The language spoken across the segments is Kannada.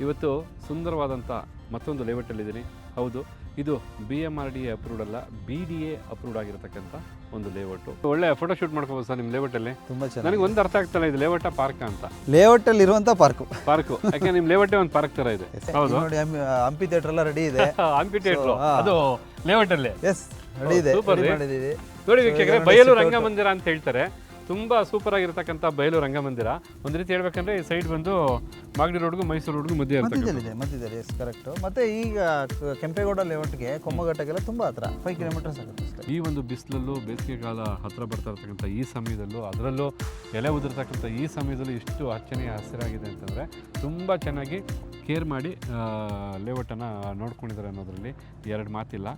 ಇವತ್ತು ಸುಂದರವಾದಂಥ ಮತ್ತೊಂದು ಲೇಔಟಲ್ಲಿದ್ದೀನಿ ಹೌದು ಇದು B M R D A approved ಅಲ್ಲ ಬಿ ಡಿ ಎ ಅಪ್ರೂವ್ಡ್ ಆಗಿರತಕ್ಕಂಥ ಒಂದು ಲೇಔಟು ಒಳ್ಳೆ ಫೋಟೋ ಶೂಟ್ ಮಾಡ್ಕೋಬೋದು ಸರ್ ನಿಮ್ಮ ಲೇಔಟಲ್ಲಿ ತುಂಬಾ ಚೆನ್ನಾಗಿ ನನಗೆ ಒಂದು ಅರ್ಥ ಆಗ್ತಲ್ಲ ಇದು ಲೇಔಟ ಪಾರ್ಕ್ ಅಂತ. ಲೇಔಟ್ ಅಲ್ಲಿ ಇರುವಂತ ಪಾರ್ಕು ಪಾರ್ಕು ಯಾಕೆ ನಿಮ್ಮ ಲೇಔಟೇ ಒಂದು ಪಾರ್ಕ್ ಥರ ಇದೆ. ಹೌದು. ನೋಡಿ ಹಂಪಿ- ಥಿಯೇಟರ್ ಎಲ್ಲ ರೆಡಿ ಇದೆ. ಹಂಪಿ ಥಿಯೇಟರ್ ಅದು ಲೇಔಟ್ ಅಲ್ಲಿ. ಎಸ್ ರೆಡಿ ಇದೆ ಸೂಪರ್ ಮಾಡಿದೀವಿ ನೋಡಿ ವೀಕ್ಷಕರೇ ಬಯಲು ರಂಗಮಂದಿರ ಅಂತ ಹೇಳ್ತಾರೆ. ತುಂಬಾ ಸೂಪರ್ ಆಗಿರ್ತಕ್ಕಂಥ ಬಯಲು ರಂಗಮಂದಿರ. ಒಂದು ರೀತಿ ಹೇಳ್ಬೇಕಂದ್ರೆ ಈ ಸೈಡ್ ಬಂದು ಮಾಗಡಿ ರೋಡ್ಗೂ ಮೈಸೂರು ರೋಡ್ಗೂ ಮಧ್ಯ ಮಧ್ಯದಲ್ಲಿದೆ ಮಧ್ಯದಲ್ಲಿ ಎಸ್ ಕರೆಕ್ಟ್ ಮತ್ತೆ ಈಗ ಕ- ಕೆಂಪೇಗೌಡ ಲೇಔಟ್ಗೆ ಕೊಮ್ಮಘಟ್ಟಗೆಲ್ಲ ತುಂಬಾ ಹತ್ರ ಫೈವ್ ಕಿಲೋಮೀಟರ್ಸ್ ಆಗುತ್ತೆ ಅಷ್ಟೇ. ಈ ಒಂದು ಬಿಸಿಲಲ್ಲೂ ಬೇಸಿಗೆಗಾಲ ಹತ್ರ ಬರ್ತಾ ಇರ್ತಕ್ಕಂಥ ಈ ಸಮಯದಲ್ಲೂ ಅದರಲ್ಲೂ ಎಲೆ ಉದುರ್ತಕ್ಕಂಥ ಈ ಸಮಯದಲ್ಲೂ ಇಷ್ಟು ಅಚ್ಚನೆಯ ಹಸಿರಾಗಿದೆ ಅಂತಂದರೆ ತುಂಬ ಚೆನ್ನಾಗಿ ಕೇರ್ ಮಾಡಿ ಲೇಔಟನ್ನು ನೋಡ್ಕೊಂಡಿದ್ದಾರೆ ಅನ್ನೋದರಲ್ಲಿ ಎರಡು ಮಾತಿಲ್ಲ.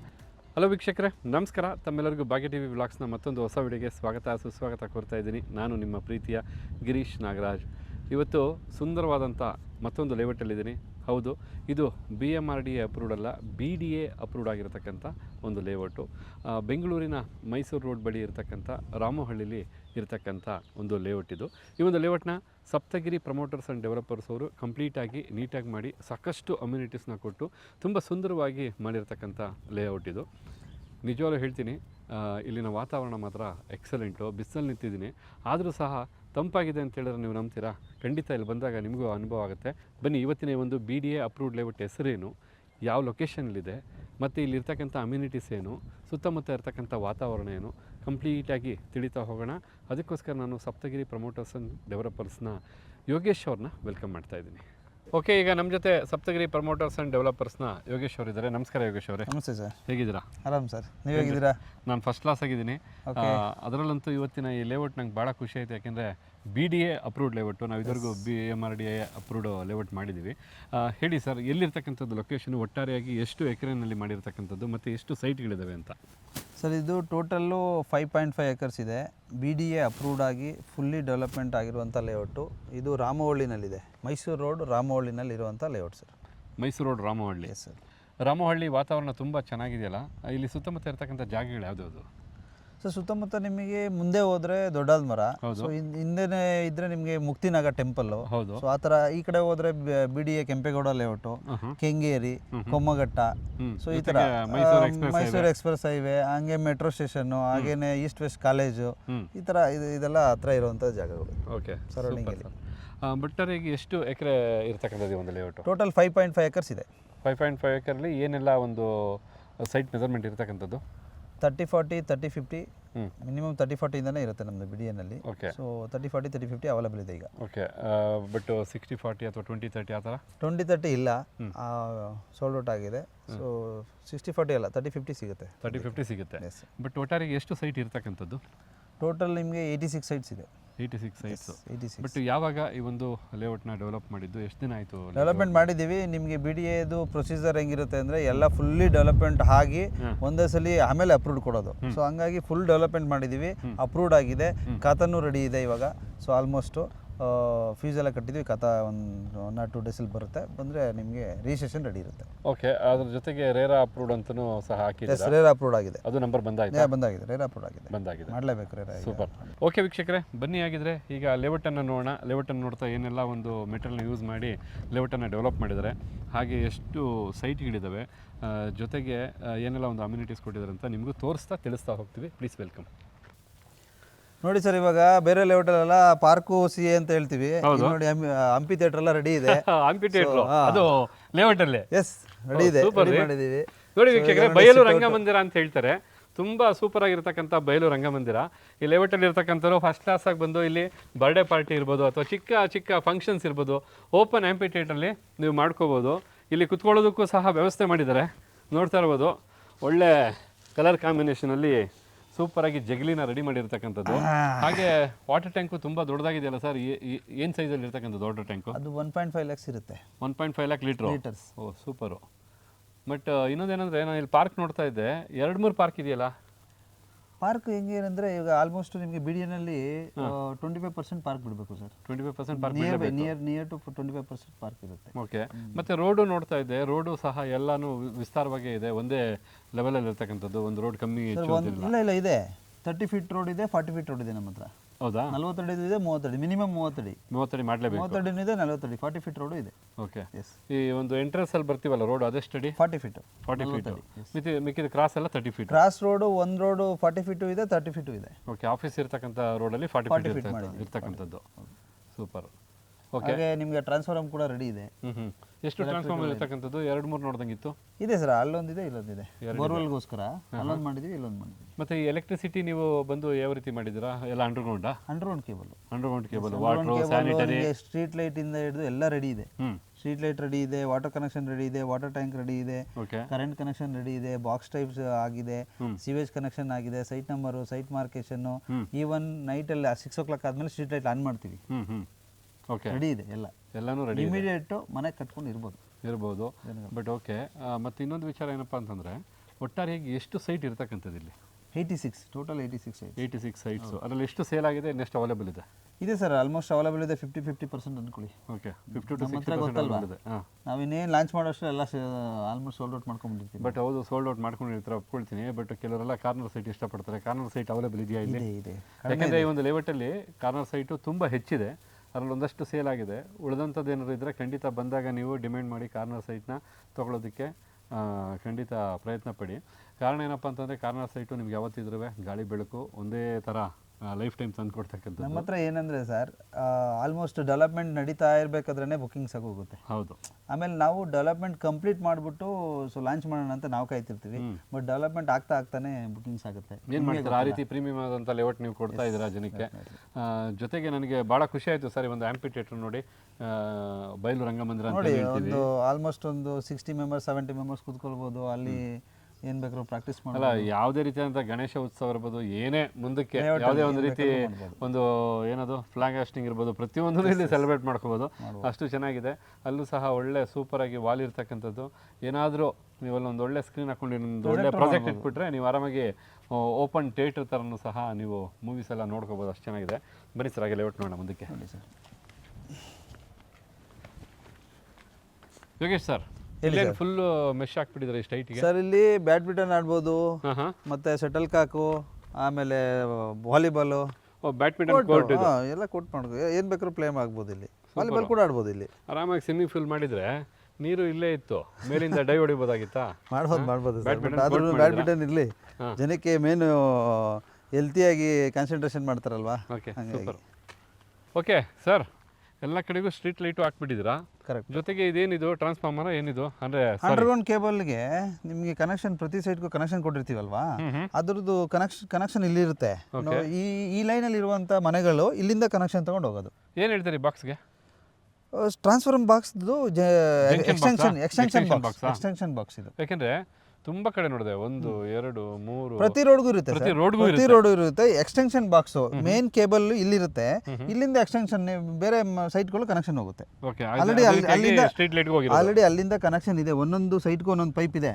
ಹಲೋ ವೀಕ್ಷಕರೇ, ನಮಸ್ಕಾರ. ತಮ್ಮೆಲ್ಲರಿಗೂ ಭಾಗ್ಯ ಟಿ ವಿ ವ್ಲಾಗ್ಸ್ನ ಮತ್ತೊಂದು ಹೊಸ ವಿಡಿಯೋಗೆ ಸ್ವಾಗತ. ಸುಸ್ವಾಗತ ಕೋರ್ತಾ ಇದ್ದೀನಿ. ನಾನು ನಿಮ್ಮ ಪ್ರೀತಿಯ ಗಿರೀಶ್ ನಾಗರಾಜ್. ಇವತ್ತು ಸುಂದರವಾದಂಥ ಮತ್ತೊಂದು ಲೇಔಟಲ್ಲಿದ್ದೀನಿ. ಹೌದು, ಇದು B M R D A approved ಅಲ್ಲ, ಬಿ ಡಿ ಎ ಅಪ್ರೂವ್ಡ್ ಆಗಿರತಕ್ಕಂಥ ಒಂದು ಲೇಔಟು. ಬೆಂಗಳೂರಿನ ಮೈಸೂರು ರೋಡ್ ಬಳಿ ಇರತಕ್ಕಂಥ ರಾಮೋಹಳ್ಳಿಲಿ ಇರತಕ್ಕಂಥ ಒಂದು ಲೇಔಟ್ ಇದು. ಈ ಒಂದು ಲೇಔಟ್ನ ಸಪ್ತಗಿರಿ ಪ್ರಮೋಟರ್ಸ್ ಆ್ಯಂಡ್ ಡೆವಲಪರ್ಸ್ ಅವರು ಕಂಪ್ಲೀಟಾಗಿ ನೀಟಾಗಿ ಮಾಡಿ ಸಾಕಷ್ಟು ಅಮ್ಯುನಿಟೀಸ್ನ ಕೊಟ್ಟು ತುಂಬ ಸುಂದರವಾಗಿ ಮಾಡಿರ್ತಕ್ಕಂಥ ಲೇಔಟ್ ಇದು. ನಿಜವಾಗ್ಲೂ ಹೇಳ್ತೀನಿ ಇಲ್ಲಿನ ವಾತಾವರಣ ಮಾತ್ರ ಎಕ್ಸಲೆಂಟು ಬಿಸಿಲಲ್ಲಿ ನಿಂತಿದ್ದೀನಿ. ಆದರೂ ಸಹ ತಂಪಾಗಿದೆ ಅಂತ ಹೇಳಿದ್ರೆ ನೀವು ನಂಬ್ತೀರಾ? ಖಂಡಿತ ಇಲ್ಲಿ ಬಂದಾಗ ನಿಮಗೂ ಅನುಭವ ಆಗುತ್ತೆ. ಬನ್ನಿ, ಇವತ್ತಿನ ಒಂದು B D A approved layout ಹೆಸರೇನು? ಯಾವ ಲೊಕೇಶನಲ್ಲಿದೆ ಮತ್ತು ಇಲ್ಲಿರ್ತಕ್ಕಂಥ ಅಮ್ಯುನಿಟೀಸ್ ಏನು? ಸುತ್ತಮುತ್ತ ಇರ್ತಕ್ಕಂಥ ವಾತಾವರಣ ಏನು? ಕಂಪ್ಲೀಟಾಗಿ ತಿಳಿತಾ ಹೋಗೋಣ. ಅದಕ್ಕೋಸ್ಕರ ನಾನು ಸಪ್ತಗಿರಿ ಪ್ರಮೋಟರ್ಸ್ ಆ್ಯಂಡ್ ಡೆವಲಪರ್ಸ್ನ ಯೋಗೇಶ್ ಅವ್ರನ್ನ ವೆಲ್ಕಮ್ ಮಾಡ್ತಾ ಇದ್ದೀನಿ. ಓಕೆ ಈಗ ನಮ್ಮ ಜೊತೆ ಸಪ್ತಗಿರಿ ಪ್ರಮೋಟರ್ಸ್ ಆ್ಯಂಡ್ ಡೆವಲಪರ್ಸ್ನ ಯೋಗೇಶ್ ಅವರು ಇದ್ದಾರೆ ನಮಸ್ಕಾರ ಯೋಗೇಶ್ ಅವರೇ. ನಮಸ್ತೆ ಸರ್. ಹೇಗಿದ್ದೀರಾ? ಆರಾಮ್ ಸರ್. ನೀವು ಹೇಗಿದ್ದೀರಾ? ನಾನು ಫಸ್ಟ್ ಕ್ಲಾಸ್ ಆಗಿದ್ದೀನಿ. ಅದರಲ್ಲಂತೂ ಇವತ್ತಿನ ಈ ಲೇಔಟ್ ನಂಗೆ ಭಾಳ ಖುಷಿ ಆಯಿತು. ಯಾಕೆಂದರೆ B D A approved layout ನಾವು ಇದುವರೆಗೂ B M R D A approved layout ಮಾಡಿದ್ದೀವಿ ಹೇಳಿ ಸರ್ ಎಲ್ಲಿರ್ತಕ್ಕಂಥದ್ದು ಲೊಕೇಶನ್ ಒಟ್ಟಾರೆಯಾಗಿ ಎಷ್ಟು ಎಕರೆನಲ್ಲಿ ಮಾಡಿರ್ತಕ್ಕಂಥದ್ದು? ಮತ್ತು ಎಷ್ಟು ಸೈಟ್ಗಳಿದ್ದಾವೆ ಅಂತ? ಸರ್ ಇದು total five point five acres ಇದೆ. ಬಿ ಡಿ ಎ ಅಪ್ರೂವ್ಡ್ ಆಗಿ ಫುಲ್ಲಿ ಡೆವಲಪ್ಮೆಂಟ್ ಆಗಿರುವಂಥ ಲೇಔಟು ಇದು ರಾಮಹಳ್ಳಿನಲ್ಲಿದೆ. ಮೈಸೂರು ರೋಡ್ ರಾಮವಳ್ಳಿನಲ್ಲಿ ಇರುವಂಥ layout sir Mysore road Ramahalli. Yes sir Ramahalli ವಾತಾವರಣ ತುಂಬ ಚೆನ್ನಾಗಿದೆಯಲ್ಲ? ಇಲ್ಲಿ ಸುತ್ತಮುತ್ತ ಇರ್ತಕ್ಕಂಥ ಜಾಗಗಳು ಯಾವ್ದು? ಸೊ ಸುತ್ತಮುತ್ತ ನಿಮಗೆ ಮುಂದೆ ಹೋದ್ರೆ ದೊಡ್ಡದ ಮರ. ಸೊ ಹಿಂದೆನೆ ಇದ್ರೆ ನಿಮಗೆ ಮುಕ್ತಿನಾಗ ಟೆಂಪಲ್ ಹೌದು. ಸೊ ಆತರ ಈ ಕಡೆ ಹೋದ್ರೆ B D A Kempegowda layout Kengeri Kommaghatta. So ಈ ತರ ಮೈಸೂರು ಎಕ್ಸ್ಪ್ರೆಸ್ ಹೈವೇ ಹಂಗೆ ಮೆಟ್ರೋ ಸ್ಟೇಷನ್ ಹಾಗೇನೆ ಈಸ್ಟ್ ವೆಸ್ಟ್ ಕಾಲೇಜು. ಈ ತರ ಇದು ಇದೆಲ್ಲ ಹತ್ರ ಇರುವಂತ ಜಾಗಗಳು. ಓಕೆ ಬಟ್ಟರಿಗೆ ಎಷ್ಟು ಎಕರೆ ಇರ್ತಕ್ಕಂಥದ್ದು ಒಂದು layout total five point five acres ಇದೆ. ಫೈವ್ ಪಾಯಿಂಟ್ ಫೈವ್ ಎಕರ್ಲಿ ಏನೆಲ್ಲ ಒಂದು ಸೈಟ್ ಮೆಜರ್ಮೆಂಟ್ ಇರ್ತಕ್ಕಂಥದ್ದು? Thirty forty thirty fifty. Minimum thirty ಫಾರ್ಟಿಯಿಂದನೇ ಇರುತ್ತೆ ನಮ್ಮದು ಬಿಡಿಯಲ್ಲಿ so thirty forty thirty fifty available ಇದೆ ಈಗ. ಓಕೆ ಬಟ್ ಸಿಕ್ಸ್ಟಿ ಫಾರ್ಟಿ ಅಥವಾ ಟ್ವೆಂಟಿ ತರ್ಟಿ ಆ ಥರ? ಟ್ವೆಂಟಿ ತರ್ಟಿ ಇಲ್ಲ. ಸೋಲ್ಡ್ ಔಟ್ ಆಗಿದೆ. ಸೊ ಸಿಕ್ಸ್ಟಿ ಫಾರ್ಟಿ ಅಲ್ಲ ತರ್ಟಿ ಫಿಫ್ಟಿ ಸಿಗುತ್ತೆ. ತರ್ಟಿ ಫಿಫ್ಟಿ ಸಿಗುತ್ತೆ. ಬಟ್ ಒಟ್ಟಾರಿಗೆ ಎಷ್ಟು ಸೈಟ್ ಇರ್ತಕ್ಕಂಥದ್ದು? ಟೋಟಲ್ ನಿಮಗೆ ಏಯ್ಟಿ ಸಿಕ್ಸ್ ಸೈಟ್ಸ್ ಇದೆ. Eighty six sites eighty six but ಯಾವಾಗ ಈ ಒಂದು ಲೇಔಟ್ನ ಡೆವಲಪ್ ಮಾಡಿದ್ದು? ಎಷ್ಟು ದಿನ ಆಯಿತು ಡೆವಲಪ್ಮೆಂಟ್ ಮಾಡಿದ್ದೀವಿ. ನಿಮಗೆ ಬಿ ಡಿ ಎದು ಪ್ರೊಸೀಜರ್ ಹೆಂಗಿರುತ್ತೆ ಅಂದರೆ ಎಲ್ಲ ಫುಲ್ಲಿ ಡೆವಲಪ್ಮೆಂಟ್ ಆಗಿ ಒಂದೇ ಸಲ ಆಮೇಲೆ ಅಪ್ರೂವ್ಡ್ ಕೊಡೋದು. ಸೊ ಹಂಗಾಗಿ ಫುಲ್ ಡೆವಲಪ್ಮೆಂಟ್ ಮಾಡಿದ್ದೀವಿ. ಅಪ್ರೂವ್ಡ್ ಆಗಿದೆ. ಖಾತನೂ ರೆಡಿ ಇದೆ ಇವಾಗ. ಸೊ ಆಲ್ಮೋಸ್ಟು ಫೀಸ್ ಎಲ್ಲ ಕಟ್ಟಿದ್ವಿ ಕಥಾ ಒಂದು ಒನ್ ಆರ್ ಟು ಡೇಸಲ್ಲಿ ಬರುತ್ತೆ. ಬಂದರೆ ನಿಮಗೆ ರಿಜಿಸ್ಟ್ರೇಷನ್ ರೆಡಿ ಇರುತ್ತೆ. ಓಕೆ ಅದ್ರ ಜೊತೆಗೆ ರೇರಾ ಅಪ್ರೂವ್ಡ್ ಅಂತಲೂ ಸಹ ಎಸ್ ಹಾಕಿದ್ದೀರಾ ರೇರ್ ಅಪ್ರೂವ್ಡ್ ಆಗಿದೆ. ಅದು ನಂಬರ್ ಬಂದಾಗಿದೆ ಯಾ, ಬಂದಾಗಿದೆ ರೇರ್ ಅಪ್ರೂವ್ಡ್ ಆಗಿದೆ. ಬಂದಾಗಿದೆ. ಮಾಡಲೇಬೇಕು ರೇರ್ ಸೂಪರ್ ಓಕೆ ವೀಕ್ಷಕರೇ ಬನ್ನಿ ಆಗಿದ್ರೆ ಈಗ ಲೇಔಟನ್ನು ನೋಡೋಣ. ಲೇಔಟನ್ನು ನೋಡ್ತಾ ಏನೆಲ್ಲ ಒಂದು ಮೆಟೀರಿಯಲ್ನ ಯೂಸ್ ಮಾಡಿ ಲೇಔಟನ್ನು ಡೆವಲಪ್ ಮಾಡಿದ್ದಾರೆ. ಹಾಗೆ ಎಷ್ಟು ಸೈಟ್ಗಳಿದ್ದಾವೆ ಆ, ಜೊತೆಗೆ ಆ, ಏನೆಲ್ಲ ಒಂದು ಅಮ್ಯುನಿಟೀಸ್ ಕೊಟ್ಟಿದ್ದಾರೆ ಅಂತ ನಿಮಗೂ ತೋರಿಸ್ತಾ ತಿಳಿಸ್ತಾ ಹೋಗ್ತೀವಿ. ಪ್ಲೀಸ್ ವೆಲ್ಕಮ್ ನೋಡಿ ಸರ್ ಇವಾಗ ಬೇರೆ ಲೇಔಟಲ್ಲೆಲ್ಲ ಪಾರ್ಕು ಸಿ ಅಂತ ಹೇಳ್ತೀವಿ. ನೋಡಿ ಹಂಪಿ- ಹಂಪಿ ಥಿಯೇಟರ್ ಎಲ್ಲ ರೆಡಿ ಇದೆ. ಹಂಪಿ ಥಿಯೇಟರ್ ಅದು ಲೇಔಟ್ ಅಲ್ಲಿ. ಎಸ್ ರೆಡಿ ಇದೆ ಸೂಪರ್ ಮಾಡಿದೀವಿ. ಮಾಡಿದ್ದೀವಿ. ನೋಡಿ ವೀಕ್ಷಕರೇ ಬಯಲು ರಂಗಮಂದಿರ ಅಂತ ಹೇಳ್ತಾರೆ. ತುಂಬಾ ಸೂಪರ್ ಆಗಿರ್ತಕ್ಕಂಥ ಬಯಲು ರಂಗಮಂದಿರ ಈ ಲೇಔಟಲ್ಲಿ ಇರ್ತಕ್ಕಂಥವ್ರು ಫಸ್ಟ್ ಕ್ಲಾಸ್ ಆಗಿ ಬಂದು ಇಲ್ಲಿ ಬರ್ಡೇ ಪಾರ್ಟಿ ಇರ್ಬೋದು ಅಥವಾ ಚಿಕ್ಕ ಚಿಕ್ಕ ಫಂಕ್ಷನ್ಸ್ ಇರ್ಬೋದು ಓಪನ್ ಆಂಪಿಟೇಟಲ್ಲಿ ನೀವು ಮಾಡ್ಕೋಬೋದು. ಇಲ್ಲಿ ಕುತ್ಕೊಳ್ಳೋದಕ್ಕೂ ಸಹ ವ್ಯವಸ್ಥೆ ಮಾಡಿದ್ದಾರೆ. ನೋಡ್ತಾ ಇರ್ಬೋದು. ಒಳ್ಳೆ ಕಲರ್ ಕಾಂಬಿನೇಷನಲ್ಲಿ ಸೂಪರಾಗಿ ಜಗಲಿನ ರೆಡಿ ಮಾಡಿರ್ತಕ್ಕಂಥದ್ದು. ಹಾಗೆ ವಾಟರ್ ಟ್ಯಾಂಕು ತುಂಬಾ ದೊಡ್ಡದಾಗಿದೆಯಲ್ಲ ಸರ್ ಏನ್ ಸೈಜ್ ಅಲ್ಲಿ ಇರ್ತಕ್ಕಂಥದ್ದು ವಾಟರ್ ಟ್ಯಾಂಕು ಅದು ಒನ್ ಪಾಯಿಂಟ್ ಫೈವ್ ಲ್ಯಾಕ್ಸ್ ಇರುತ್ತೆ. One point five lakh litre litres oh super but ಇನ್ನೊಂದೇನಂದ್ರೆ ನಾನು ಇಲ್ಲಿ ಪಾರ್ಕ್ ನೋಡ್ತಾ ಇದ್ದೆ. ಎರಡು ಮೂರು ಪಾರ್ಕ್ ಇದೆಯಲ್ಲ? ಪಾರ್ಕ್ ಹೆಂಗೆ ಏನಂದ್ರೆ ಈಗ ಆಲ್ಮೋಸ್ಟ್ ನಿಮಗೆ ಬಿಡಿಯನಲ್ಲಿ ಟ್ವೆಂಟಿ ಫೈವ್ ಪರ್ಸೆಂಟ್ ಪಾರ್ಕ್ ಬಿಡಬೇಕು sir. Twenty five percent park near near near to twenty five percent park ಇರುತ್ತೆ. ಓಕೆ ಮತ್ತೆ ರೋಡು ನೋಡ್ತಾ ಇದ್ದೆ. ರೋಡು ಸಹ ಎಲ್ಲಾನು ವಿಸ್ತಾರವಾಗಿ ಇದೆ. ಒಂದೇ ಲೆವೆಲಲ್ಲಿ ಇರ್ತಕ್ಕಂಥದ್ದು ಒಂದು ರೋಡ್ ಕಮ್ಮಿ ಇಲ್ಲ ಇಲ್ಲ ಇದೆ. ತರ್ಟಿ ಫೀಟ್ ರೋಡ್ ಇದೆ ಫಾರ್ಟಿ ಫೀಟ್ ರೋಡ್ ಇದೆ ನಮ್ಮ ಹತ್ರ. ಹೌದಾ? ಅಡಿ ಇದೆ ಮೂವತ್ತಡಿ ಮಿನಿಮಮ್ ಮೂವತ್ತಡಿ ಮೂವತ್ತಡಿ ಮಾಡಲೇಬೇಕು. ಮೂವತ್ತಡಿನೂ ಇದೆ ನಲ್ವತ್ತಡಿ ಫಾರ್ಟಿ ಫೀಟ್ ರೋಡು ಇದೆ. ಓಕೆ ಎಸ್ ಈ ಒಂದು ಎಂಟ್ರೆನ್ಸ್ ಅಲ್ಲಿ ಬರ್ತೀವಲ್ಲ ರೋಡ್ ಅದೆಷ್ಟಡಿ ಫಾರ್ಟಿ ಫೀಟ್. Forty feet. ಮಿತಿ ಮಿಕ್ಕಿದ ಕ್ರಾಸ್ ಎಲ್ಲ ತರ್ಟಿ ಫೀಟ್ ಕ್ರಾಸ್ ರೋಡು ಒಂದು ರೋಡು ಫಾರ್ಟಿ ಫೀಟು ಇದೆ ತರ್ಟಿ ಫೀಟು ಇದೆ. ಓಕೆ ಆಫೀಸ್ ಇರ್ತಕ್ಕಂಥ ರೋಡಲ್ಲಿ ಫಾರ್ಟಿ ಫೀಟ್ ಇರ್ತಕ್ಕಂಥದ್ದು. ಸೂಪರ್ ಹಾಗೆ ನಿಮಗೆ ಟ್ರಾನ್ಸ್ಫಾರ್ಮ್ ಕೂಡ ರೆಡಿ ಇದೆ. ಎಷ್ಟು ಟ್ರಾನ್ಸ್ಫಾರ್ಮರ್ ಇರ್ತಕ್ಕಂಥದ್ದು? ಎರಡು ಮೂರು ನೋಡ್ದಂಗಿತ್ತು ಇದೆ ಸರ್ ಅಲ್ಲೊಂದಿದೆ ಇಲ್ಲೊಂದಿದೆ. ಬೋರ್ವೆಲ್ಗೋಸ್ಕರ ಅಲ್ಲೊಂದು ಮಾಡಿದ್ವಿ ಇಲ್ಲೊಂದು ಮಾಡಿದ್ವಿ ಮತ್ತೆ ಈ ಎಲೆಕ್ಟ್ರಿಸಿಟಿ ನೀವು ಬಂದು ಯಾವ ರೀತಿ ಮಾಡಿದ್ದೀರಾ? ಎಲ್ಲ underground underground cable underground cable water sanitary street light ಇಂದ ಹಿಡಿದು ಎಲ್ಲ ರೆಡಿ ಇದೆ. ಸ್ಟ್ರೀಟ್ ಲೈಟ್ ರೆಡಿ ಇದೆ ವಾಟರ್ ಕನೆಕ್ಷನ್ ರೆಡಿ ಇದೆ ವಾಟರ್ ಟ್ಯಾಂಕ್ ರೆಡಿ ಇದೆ ಕರೆಂಟ್ ಕನೆಕ್ಷನ್ ರೆಡಿ ಇದೆ ಬಾಕ್ಸ್ ಟೈಪ್ಸ್ ಆಗಿದೆ ಸಿವೇಜ್ ಕನೆಕ್ಷನ್ ಆಗಿದೆ site number site marking even night ಅಲ್ಲಿ ಸಿಕ್ಸ್ ಓ ಕ್ಲಾಕ್ ಆದ್ಮೇಲೆ ಸ್ಟ್ರೀಟ್ ಲೈಟ್ ಆನ್ ಮಾಡ್ತೀವಿ. ಓಕೆ ರೆಡಿ ಇದೆ ಎಲ್ಲ. ಎಲ್ಲನೂ ರೆಡಿ ಇಮಿಡಿಯೇಟು ಮನೆ ಕಟ್ಕೊಂಡು ಇರ್ಬೋದು. ಇರ್ಬೋದು. ಬಟ್ ಓಕೆ ಮತ್ತು ಇನ್ನೊಂದು ವಿಚಾರ ಏನಪ್ಪ ಅಂತಂದರೆ ಒಟ್ಟಾರೆಯಾಗಿ ಎಷ್ಟು ಸೈಟ್ ಇರ್ತಕ್ಕಂಥದ್ದು ಇಲ್ಲಿ? Eighty six total eighty six eighty six sites ಅದರಲ್ಲಿ ಎಷ್ಟು ಸೇಲ್ ಆಗಿದೆ ಇನ್ನೆಷ್ಟು ಅವೈಲೇಬಲ್ ಇದೆ? ಇದೆ ಸರ್ ಆಲ್ಮೋಸ್ಟ್ ಅವೈಲೇಬಲ್ ಇದೆ ಫಿಫ್ಟಿ ಫಿಫ್ಟಿ ಪರ್ಸೆಂಟ್ ಅಂದ್ಕೊಳ್ಳಿ ಓಕೆ ಫಿಫ್ಟಿ ಟು ಸಿಕ್ಸ್ಟಿ ಗೊತ್ತಲ್ವಾ? ನಾವು ಇನ್ನೇನು ಲಾಂಚ್ ಮಾಡೋಷ್ಟು ಎಲ್ಲ ಆಲ್ಮೋಸ್ಟ್ ಸೋಲ್ಡ್ ಔಟ್ ಮಾಡ್ಕೊಂಡ್ಬಿಟ್ಟಿರ್ತೀವಿ. ಬಟ್ ಹೌದು ಸೋಲ್ಡ್ ಔಟ್ ಮಾಡ್ಕೊಂಡಿರ್ತಾರೆ ಒಪ್ಕೊಳ್ತೀನಿ. ಬಟ್ ಕೆಲವರೆಲ್ಲ ಕಾರ್ನರ್ ಸೈಟ್ ಇಷ್ಟಪಡ್ತಾರೆ. ಕಾರ್ನರ್ ಸೈಟ್ ಅವೈಲೇಬಲ್ ಇದೆಯಾ ಇಲ್ಲಿ? ಇದೆ ಇದೆ. ಯಾಕೆಂದರೆ ಈ ಒಂದು ಲೇಔಟಲ್ಲಿ ಕಾರ್ನರ್ ಸೈಟು ತುಂಬ ಹೆಚ್ಚಿದೆ. ಅದರಲ್ಲಿ ಒಂದಷ್ಟು ಸೇಲ್ ಆಗಿದೆ. ಉಳಿದಂಥದ್ದು ಏನಾದ್ರು ಇದ್ದರೆ ಖಂಡಿತ ಬಂದಾಗ ನೀವು ಡಿಮ್ಯಾಂಡ್ ಮಾಡಿ ಕಾರ್ನರ್ ಸೈಟ್ನ ತೊಗೊಳೋದಕ್ಕೆ ಖಂಡಿತ ಪ್ರಯತ್ನ ಪಡಿ. ಕಾರಣ ಏನಪ್ಪ ಅಂತಂದರೆ ಕಾರ್ನರ್ ಸೈಟು ನಿಮ್ಗೆ ಯಾವತ್ತಿದ್ರೂ ಗಾಳಿ ಬೆಳಕು, ಒಂದೇ ಥರ ಲೈಫ್ ಟೈಮ್ ತಂದು ಕೊಡ್ತಕ್ಕಂಥದ್ದು. ನಮ್ಮ ಹತ್ರ ಏನಂದರೆ ಸರ್ ಆಲ್ಮೋಸ್ಟ್ ಡೆವಲಪ್ಮೆಂಟ್ ನಡೀತಾ ಇರಬೇಕಾದ್ರೇ ಬುಕಿಂಗ್ಸ್ ಆಗೋಗುತ್ತೆ ಹೌದು. ಆಮೇಲೆ ನಾವು ಡೆವಲಪ್ಮೆಂಟ್ ಕಂಪ್ಲೀಟ್ ಮಾಡಿಬಿಟ್ಟು ಸೊ ಲಾಂಚ್ ಮಾಡೋಣ ಅಂತ ನಾವು ಕಾಯ್ತಿರ್ತೀವಿ. ಬಟ್ ಡೆವಲಪ್ಮೆಂಟ್ ಆಗ್ತಾ ಆಗ್ತಾನೆ ಬುಕಿಂಗ್ಸ್ ಆಗುತ್ತೆ. ಏನು ಮಾಡ್ತಾರೆ? ಆ ರೀತಿ ಪ್ರೀಮಿಯಂ ಆದಂಥ ಲೇಔಟ್ ನೀವು ಕೊಡ್ತಾ ಇದ್ದೀರಾ ಜನಕ್ಕೆ? ಜೊತೆಗೆ ನನಗೆ ಭಾಳ ಖುಷಿ ಆಯಿತು ಸರ್ ಒಂದು ಆ್ಯಂಪಿ ಥಿಯೇಟ್ರ್ ನೋಡಿ ಬಯಲು ರಂಗಮಂದಿರ ಅಂತ ನೋಡಿ ಒಂದು ಆಲ್ಮೋಸ್ಟ್ ಒಂದು ಸಿಕ್ಸ್ಟಿ ಮೆಂಬರ್ಸ್ ಸೆವೆಂಟಿ ಮೆಂಬರ್ಸ್ ಕೂತ್ಕೊಳ್ಬೋದು. ಅಲ್ಲಿ ಏನು ಬೇಕಾದ್ರೂ ಪ್ರಾಕ್ಟೀಸ್ ಮಾಡಲ್ಲ ಅಲ್ಲ ಯಾವುದೇ ರೀತಿಯಾದಂಥ ಗಣೇಶ ಉತ್ಸವ ಇರ್ಬೋದು ಏನೇ ಮುಂದಕ್ಕೆ ಯಾವುದೇ ಒಂದು ರೀತಿ ಒಂದು ಏನದು ಫ್ಲಾಗ್ ಹಾಸ್ಟಿಂಗ್ ಇರ್ಬೋದು ಪ್ರತಿಯೊಂದನ್ನು ಇಲ್ಲಿ ಸೆಲೆಬ್ರೇಟ್ ಮಾಡ್ಕೋಬೋದು. ಅಷ್ಟು ಚೆನ್ನಾಗಿದೆ. ಅಲ್ಲೂ ಸಹ ಒಳ್ಳೆ ಸೂಪರಾಗಿ ವಾಲ್ ಇರ್ತಕ್ಕಂಥದ್ದು. ಏನಾದರೂ ನೀವಲ್ಲಿ ಒಂದು ಒಳ್ಳೆ ಸ್ಕ್ರೀನ್ ಹಾಕೊಂಡು ಒಂದು ಒಳ್ಳೆ ಪ್ರಾಜೆಕ್ಟ್ ಇಟ್ಬಿಟ್ರೆ ನೀವು ಆರಾಮಾಗಿ ಓಪನ್ ಥಿಯೇಟರ್ ಥರನೂ ಸಹ ನೀವು ಮೂವೀಸ್ ಎಲ್ಲ ನೋಡ್ಕೋಬೋದು. ಅಷ್ಟು ಚೆನ್ನಾಗಿದೆ. ಬನ್ನಿ ಸರ್ ಹಾಗೆ ಲೇಔಟ್ ನೋಡೋಣ ಮುಂದಕ್ಕೆ. ಸರ್ ಯೋಗೇಶ್ ಸರ್ ಇಲ್ಲೇ ಫುಲ್ ಮೆಶ್ ಹಾಕ್ಬಿಟ್ಟಿದ್ದಾರೆ ಇಷ್ಟು ಹೈಟಿಗೆ ಸರ್ ಇಲ್ಲಿ ಬ್ಯಾಡ್ಮಿಂಟನ್ ಆಡ್ಬೋದು ಮತ್ತೆ ಶಟಲ್ ಕಾಕು ಆಮೇಲೆ ವಾಲಿಬಾಲು ಓ ಬ್ಯಾಡ್ಮಿಂಟನ್ ಕೋರ್ಟ್ ಎಲ್ಲ ಕೋರ್ಟ್ ಮಾಡ್ಬೋದು. ಏನು ಬೇಕಾದ್ರೂ ಪ್ಲೇ ಆಗ್ಬೋದು ಇಲ್ಲಿ. ವಾಲಿಬಾಲ್ ಕೂಡ ಆಡ್ಬೋದು ಇಲ್ಲಿ. ಆರಾಮಾಗಿ ಸ್ವಿಮ್ಮಿಂಗ್ ಫೂಲ್ ಮಾಡಿದ್ರೆ ನೀರು ಇಲ್ಲೇ ಇತ್ತು. ಮೇಲಿಂದ ಡೈ ಹೊಡಿಬೋದಾಗಿತ್ತಾ? ಮಾಡ್ಬೋದು ಮಾಡ್ಬೋದು ಆದ್ರೂ ಬ್ಯಾಡ್ಮಿಂಟನ್ ಇರಲಿ. ಜನಕ್ಕೆ ಮೇನು ಹೆಲ್ತಿಯಾಗಿ ಕಾನ್ಸಂಟ್ರೇಷನ್ ಮಾಡ್ತಾರಲ್ವಾ? ಓಕೆ ಸೂಪರ್ ಓಕೆ ಸರ್ ಎಲ್ಲ ಕಡೆಗೂ ಸ್ಟ್ರೀಟ್ ಲೈಟು ಹಾಕ್ಬಿಟ್ಟಿದ್ದೀರಾ? ಕರೆಕ್ಟ್ ಜೊತೆಗೆ ಇದೇನಿದು? ಟ್ರಾನ್ಸ್ಫಾರ್ಮರ್ ಏನಿದು? ಅಂದ್ರೆ ಅಂಡರ್ಗ್ರೌಂಡ್ ಕೇಬಲ್ಗೆ ನಿಮಗೆ ಕನೆಕ್ಷನ್ ಪ್ರತಿ ಸೈಡ್ಗೂ ಕನೆಕ್ಷನ್ ಕೊಟ್ಟಿರ್ತೀವಲ್ವಾ? ಅದ್ರದ್ದು ಕನೆಕ್ಷನ್ ಕನೆಕ್ಷನ್ ಇಲ್ಲಿರುತ್ತೆ. ಇರುತ್ತೆ ಈ ಈ ಅಲ್ಲಿ ಇರುವಂಥ ಮನೆಗಳು ಇಲ್ಲಿಂದ ಕನೆಕ್ಷನ್ ತಗೊಂಡು ಹೋಗೋದು. ಏನು ಹೇಳ್ತೀರಿ ಬಾಕ್ಸ್ಗೆ transform ಬಾಕ್ಸ್ದು extension extension box extension box ಇದು. ಯಾಕೆಂದರೆ ತುಂಬ ಕಡೆ ನೋಡಿದೆ. ಒಂದು ಎರಡು ಮೂರು. ಪ್ರತಿ ರೋಡ್ಗೂ ಇರುತ್ತೆ ಪ್ರತಿ. ರೋಡ್ಗೂ ಪ್ರತಿ ರೋಡ್ ಇರುತ್ತೆ. ಎಕ್ಸ್ಟೆನ್ಷನ್ ಬಾಕ್ಸ್ ಮೇನ್ ಕೇಬಲ್ ಇಲ್ಲಿರುತ್ತೆ. ಇಲ್ಲಿಂದ ಎಕ್ಸ್ಟೆನ್ಷನ್ ಬೇರೆ ಸೈಟ್ಗಳು ಕನೆಕ್ಷನ್ ಹೋಗುತ್ತೆ. ಅಲ್ಲಿ- ಅಲ್ಲಿಂದ- ಸ್ಟ್ರೀಟ್ ಆಲ್ರೆಡಿ ಅಲ್ಲಿಂದ ಕನೆಕ್ಷನ್ ಇದೆ. ಒಂದೊಂದು ಸೈಟ್ಗೂ ಒಂದೊಂದು ಪೈಪ್ ಇದೆ.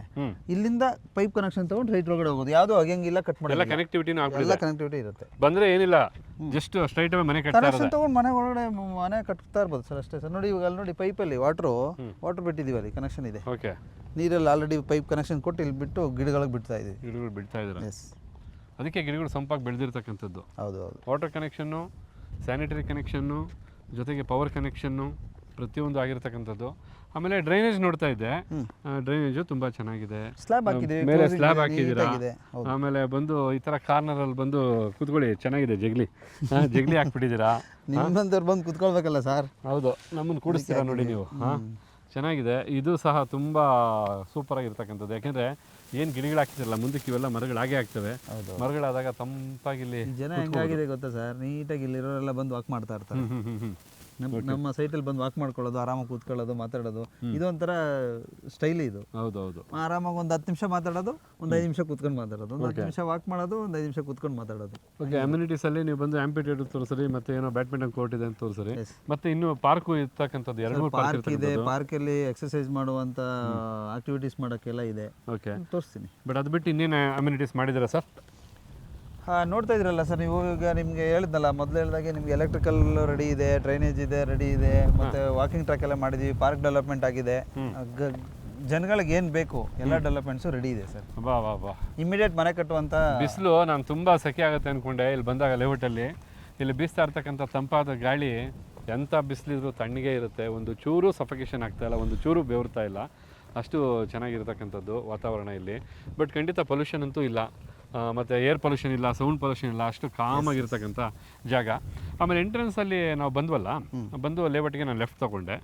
ಇಲ್ಲಿಂದ ಪೈಪ್ ಕನೆಕ್ಷನ್ ತಗೊಂಡು ಸೈಟ್ ಒಳಗಡೆ ಹೋಗೋದು. ಯಾವುದು ಹಂಗಿಲ್ಲ ಕಟ್ ಎಲ್ಲ ಮಾಡಿ ಕನೆಕ್ಟಿವಿಟಿನೂ ಎಲ್ಲ ಕನೆಕ್ಟಿವಿಟಿ ಇರುತ್ತೆ. ಬಂದ್ರೆ ಏನಿಲ್ಲ. ಜಸ್ಟ್ ಸ್ಟ್ರೈಟ್ ಅವೇ ಮನೆ ಕನೆಕ್ಷನ್ ತಗೊಂಡು ಮನೆ ಒಳಗಡೆ ಮನೆ ಕಟ್ತಾ ಇರ್ಬೋದು ಸರ್ ಅಷ್ಟೇ ಸರ್. ನೋಡಿ ಇವಾಗ ಅಲ್ಲಿ ನೋಡಿ ಪೈಪಲ್ಲಿ ವಾಟ್ರು ವಾಟರ್ ಬಿಟ್ಟಿದೀವಿ ಅಲ್ಲಿ. ಕನೆಕ್ಷನ್ ಇದೆ. ಓಕೆ ನೀರಲ್ಲಿ ಆಲ್ರೆಡಿ ಪೈಪ್ ಕನೆಕ್ಷನ್ ಕೊಟ್ಟು ಇಲ್ಲಿ ಬಿಟ್ಟು ಗಿಡಗಳಿಗೆ ಬಿಡ್ತಾ ಇದ್ದೀವಿ. ಗಿಡಗಳು ಬಿಡ್ತಾ ಇದ್ದಾರೆ? ಎಸ್ ಅದಕ್ಕೆ ಗಿಡಗಳು ಸಂಪಾಗಿ ಬೆಳೆದಿರ್ತಕ್ಕಂಥದ್ದು. ಹೌದು ಹೌದು. ವಾಟರ್ ಕನೆಕ್ಷನ್ನು ಸ್ಯಾನಿಟರಿ ಕನೆಕ್ಷನ್ನು ಜೊತೆಗೆ ಪವರ್ ಕನೆಕ್ಷನ್ನು ಪ್ರತಿಯೊಂದು ಆಗಿರ್ತಕ್ಕಂಥದ್ದು. ಆಮೇಲೆ ಡ್ರೈನೇಜ್ ನೋಡ್ತಾ ಇದ್ದೆ. ಡ್ರೈನೇಜು ತುಂಬಾ ಚೆನ್ನಾಗಿದೆ. ಸ್ಲ್ಯಾಬ್ ಹಾಕಿದ್ದೀವಿ ಮೇಲೆ ಸ್ಲ್ಯಾಬ್ ಹಾಕಿದ್ದೀರಾ? ನೀಟಾಗಿದೆ. ಹೌದು. ಆಮೇಲೆ ಬಂದು ಈ ಥರ ಕಾರ್ನರಲ್ಲಿ ಬಂದು ಕೂತ್ಕೊಳ್ಳಿ ಚೆನ್ನಾಗಿದೆ ಜಗ್ಲಿ. ಹಾ, ಜಗ್ಲಿ ಹಾಕ್ಬಿಟ್ಟಿದ್ದೀರಾ? ನಿಮ್ಮಂತವ್ರು ಬಂದು ಕುತ್ಕೊಳ್ಬೇಕಲ್ಲ ಸರ್? ಹೌದು ನಮ್ಮನ್ನು ಕೂಡಿಸ್ತೀರಾ ನೋಡಿ ನೀವು. ಹಾಂ? ಚೆನ್ನಾಗಿದೆ. ಇದು ಸಹ ತುಂಬ ಸೂಪರಾಗಿರ್ತಕ್ಕಂಥದ್ದು ಯಾಕೆಂದರೆ ಏನು ಗಿಡಗಳು ಹಾಕಿದ್ರಲ್ಲ ಮುಂದಕ್ಕೆ ಇವೆಲ್ಲ ಮರಗಳು ಹಾಗೆ ಆಗ್ತವೆ. ಮರಗಳಾದಾಗ ತಂಪಾಗಿ ಇಲ್ಲಿ ಜನ ಹೆಂಗಾಗಿದೆ ಗೊತ್ತಾ ಸರ್? ನೀಟಾಗಿ ಇಲ್ಲಿರೋರೆಲ್ಲ ಬಂದು ವಾಕ್ ಮಾಡ್ತಾ ಇರ್ತಾರೆ. ನಮ್ಮ ನಮ್ಮ ಸೈಟಲ್ಲಿ ಬಂದು ವಾಕ್ ಮಾಡ್ಕೊಳ್ಳೋದು ಆರಾಮಾಗಿ ಕೂತ್ಕೊಳ್ಳೋದು ಮಾತಾಡೋದು. ಇದು ಒಂಥರ ಸ್ಟೈಲ್ ಇದು. ಹೌದು ಹೌದು ಆರಾಮಾಗಿ ಒಂದು ಹತ್ತು ನಿಮಿಷ ಮಾತಾಡೋದು ಒಂದು ಐದು ನಿಮಿಷ ಕೂತ್ಕೊಂಡು ಮಾತಾಡೋದು. ಒಂದು ಹತ್ತು ನಿಮಿಷ ವಾಕ್ ಮಾಡೋದು ಒಂದು ಐದು ನಿಮಿಷ ಕೂತ್ಕೊಂಡು ಮಾತಾಡೋದು. ಓಕೆ ಅಮ್ಯುನಿಟೀಸಲ್ಲಿ ನೀವು ಬಂದು ಆಂಪಿಟೇಟರ್ ತೋರಿಸ್ರಿ ಮತ್ತೆ ಏನೋ ಬ್ಯಾಡ್ಮಿಂಟನ್ ಕೋರ್ಟ್ ಇದೆ ಅಂತ ತೋರಿಸ್ರಿ. ಮತ್ತೆ ಇನ್ನು ಪಾರ್ಕು ಇರ್ತಕ್ಕಂಥದ್ದು ಎರಡು ಪಾರ್ಕ್ ಇದೆ ಪಾರ್ಕಲ್ಲಿ ಎಕ್ಸಸೈಸ್ ಮಾಡುವಂಥ ಆಕ್ಟಿವಿಟೀಸ್ ಮಾಡೋಕ್ಕೆಲ್ಲ ಇದೆ. ಓಕೆ ತೋರಿಸ್ತೀನಿ. ಬಟ್ ಅದು ಬಿಟ್ಟು ಇನ್ನೇನು ಅಮ್ಯುನಿಟೀಸ್ ಮಾಡಿದ್ದೀರಾ ಸರ್ ನೋಡ್ತಾ ಇದ್ರಲ್ಲ ಸರ್ ನೀವು ಈಗ ನಿಮಗೆ ಹೇಳಿದ್ನಲ್ಲ ಮೊದಲು ಹೇಳಿದಾಗೆ ನಿಮ್ಗೆ ಎಲೆಕ್ಟ್ರಿಕಲ್ ರೆಡಿ ಇದೆ ಡ್ರೈನೇಜ್ ಇದೆ ರೆಡಿ ಇದೆ ಮತ್ತೆ ವಾಕಿಂಗ್ ಟ್ರ್ಯಾಕ್ ಎಲ್ಲ ಮಾಡಿದ್ವಿ ಪಾರ್ಕ್ ಡೆವಲಪ್ಮೆಂಟ್ ಆಗಿದೆ. ಗ- ಜನಗಳಿಗೆ ಏನು ಬೇಕು ಎಲ್ಲ ಡೆವಲಪ್ಮೆಂಟ್ಸು ರೆಡಿ ಇದೆ ಸರ್. ಬಾ ಬಾ ಬಾ. ಇಮಿಡಿಯೇಟ್ ಮನೆ ಕಟ್ಟುವಂಥ ಬಿಸಿಲು ನಾನು ತುಂಬ ಸೆಕೆ ಆಗುತ್ತೆ ಅಂದ್ಕೊಂಡೆ ಇಲ್ಲಿ ಬಂದಾಗ ಲೇಔಟಲ್ಲಿ ಇಲ್ಲಿ ಬೀಸ್ತಾ ಇರ್ತಕ್ಕಂಥ ತಂಪಾದ ಗಾಳಿ ಎಂಥ ಬಿಸಿಲಿದ್ರು ತಣ್ಣಗೆ ಇರುತ್ತೆ ಒಂದು ಚೂರು ಸಫಿಕೇಶನ್ ಆಗ್ತಾ ಇಲ್ಲ ಒಂದು ಚೂರು ಬೆವರ್ತಾ ಇಲ್ಲ. ಅಷ್ಟು ಚೆನ್ನಾಗಿರ್ತಕ್ಕಂಥದ್ದು ವಾತಾವರಣ ಇಲ್ಲಿ. ಬಟ್ ಖಂಡಿತ ಪೊಲ್ಯೂಷನ್ ಅಂತೂ ಇಲ್ಲ. ಮತ್ತೆ ಏರ್ ಪೊಲ್ಯೂಷನ್ ಇಲ್ಲ ಸೌಂಡ್ ಪೊಲ್ಯೂಷನ್ ಇಲ್ಲ ಅಷ್ಟು ಕಾಮಾಗಿರ್ತಕ್ಕಂಥ ಜಾಗ. ಆಮೇಲೆ ಎಂಟ್ರೆನ್ಸ್ ಅಲ್ಲಿ ನಾವು ಬಂದ್ವಲ್ಲ ಬಂದು ಲೇಔಟ್ಗೆ ನಾನು ಲೆಫ್ಟ್ ತಗೊಂಡೆ.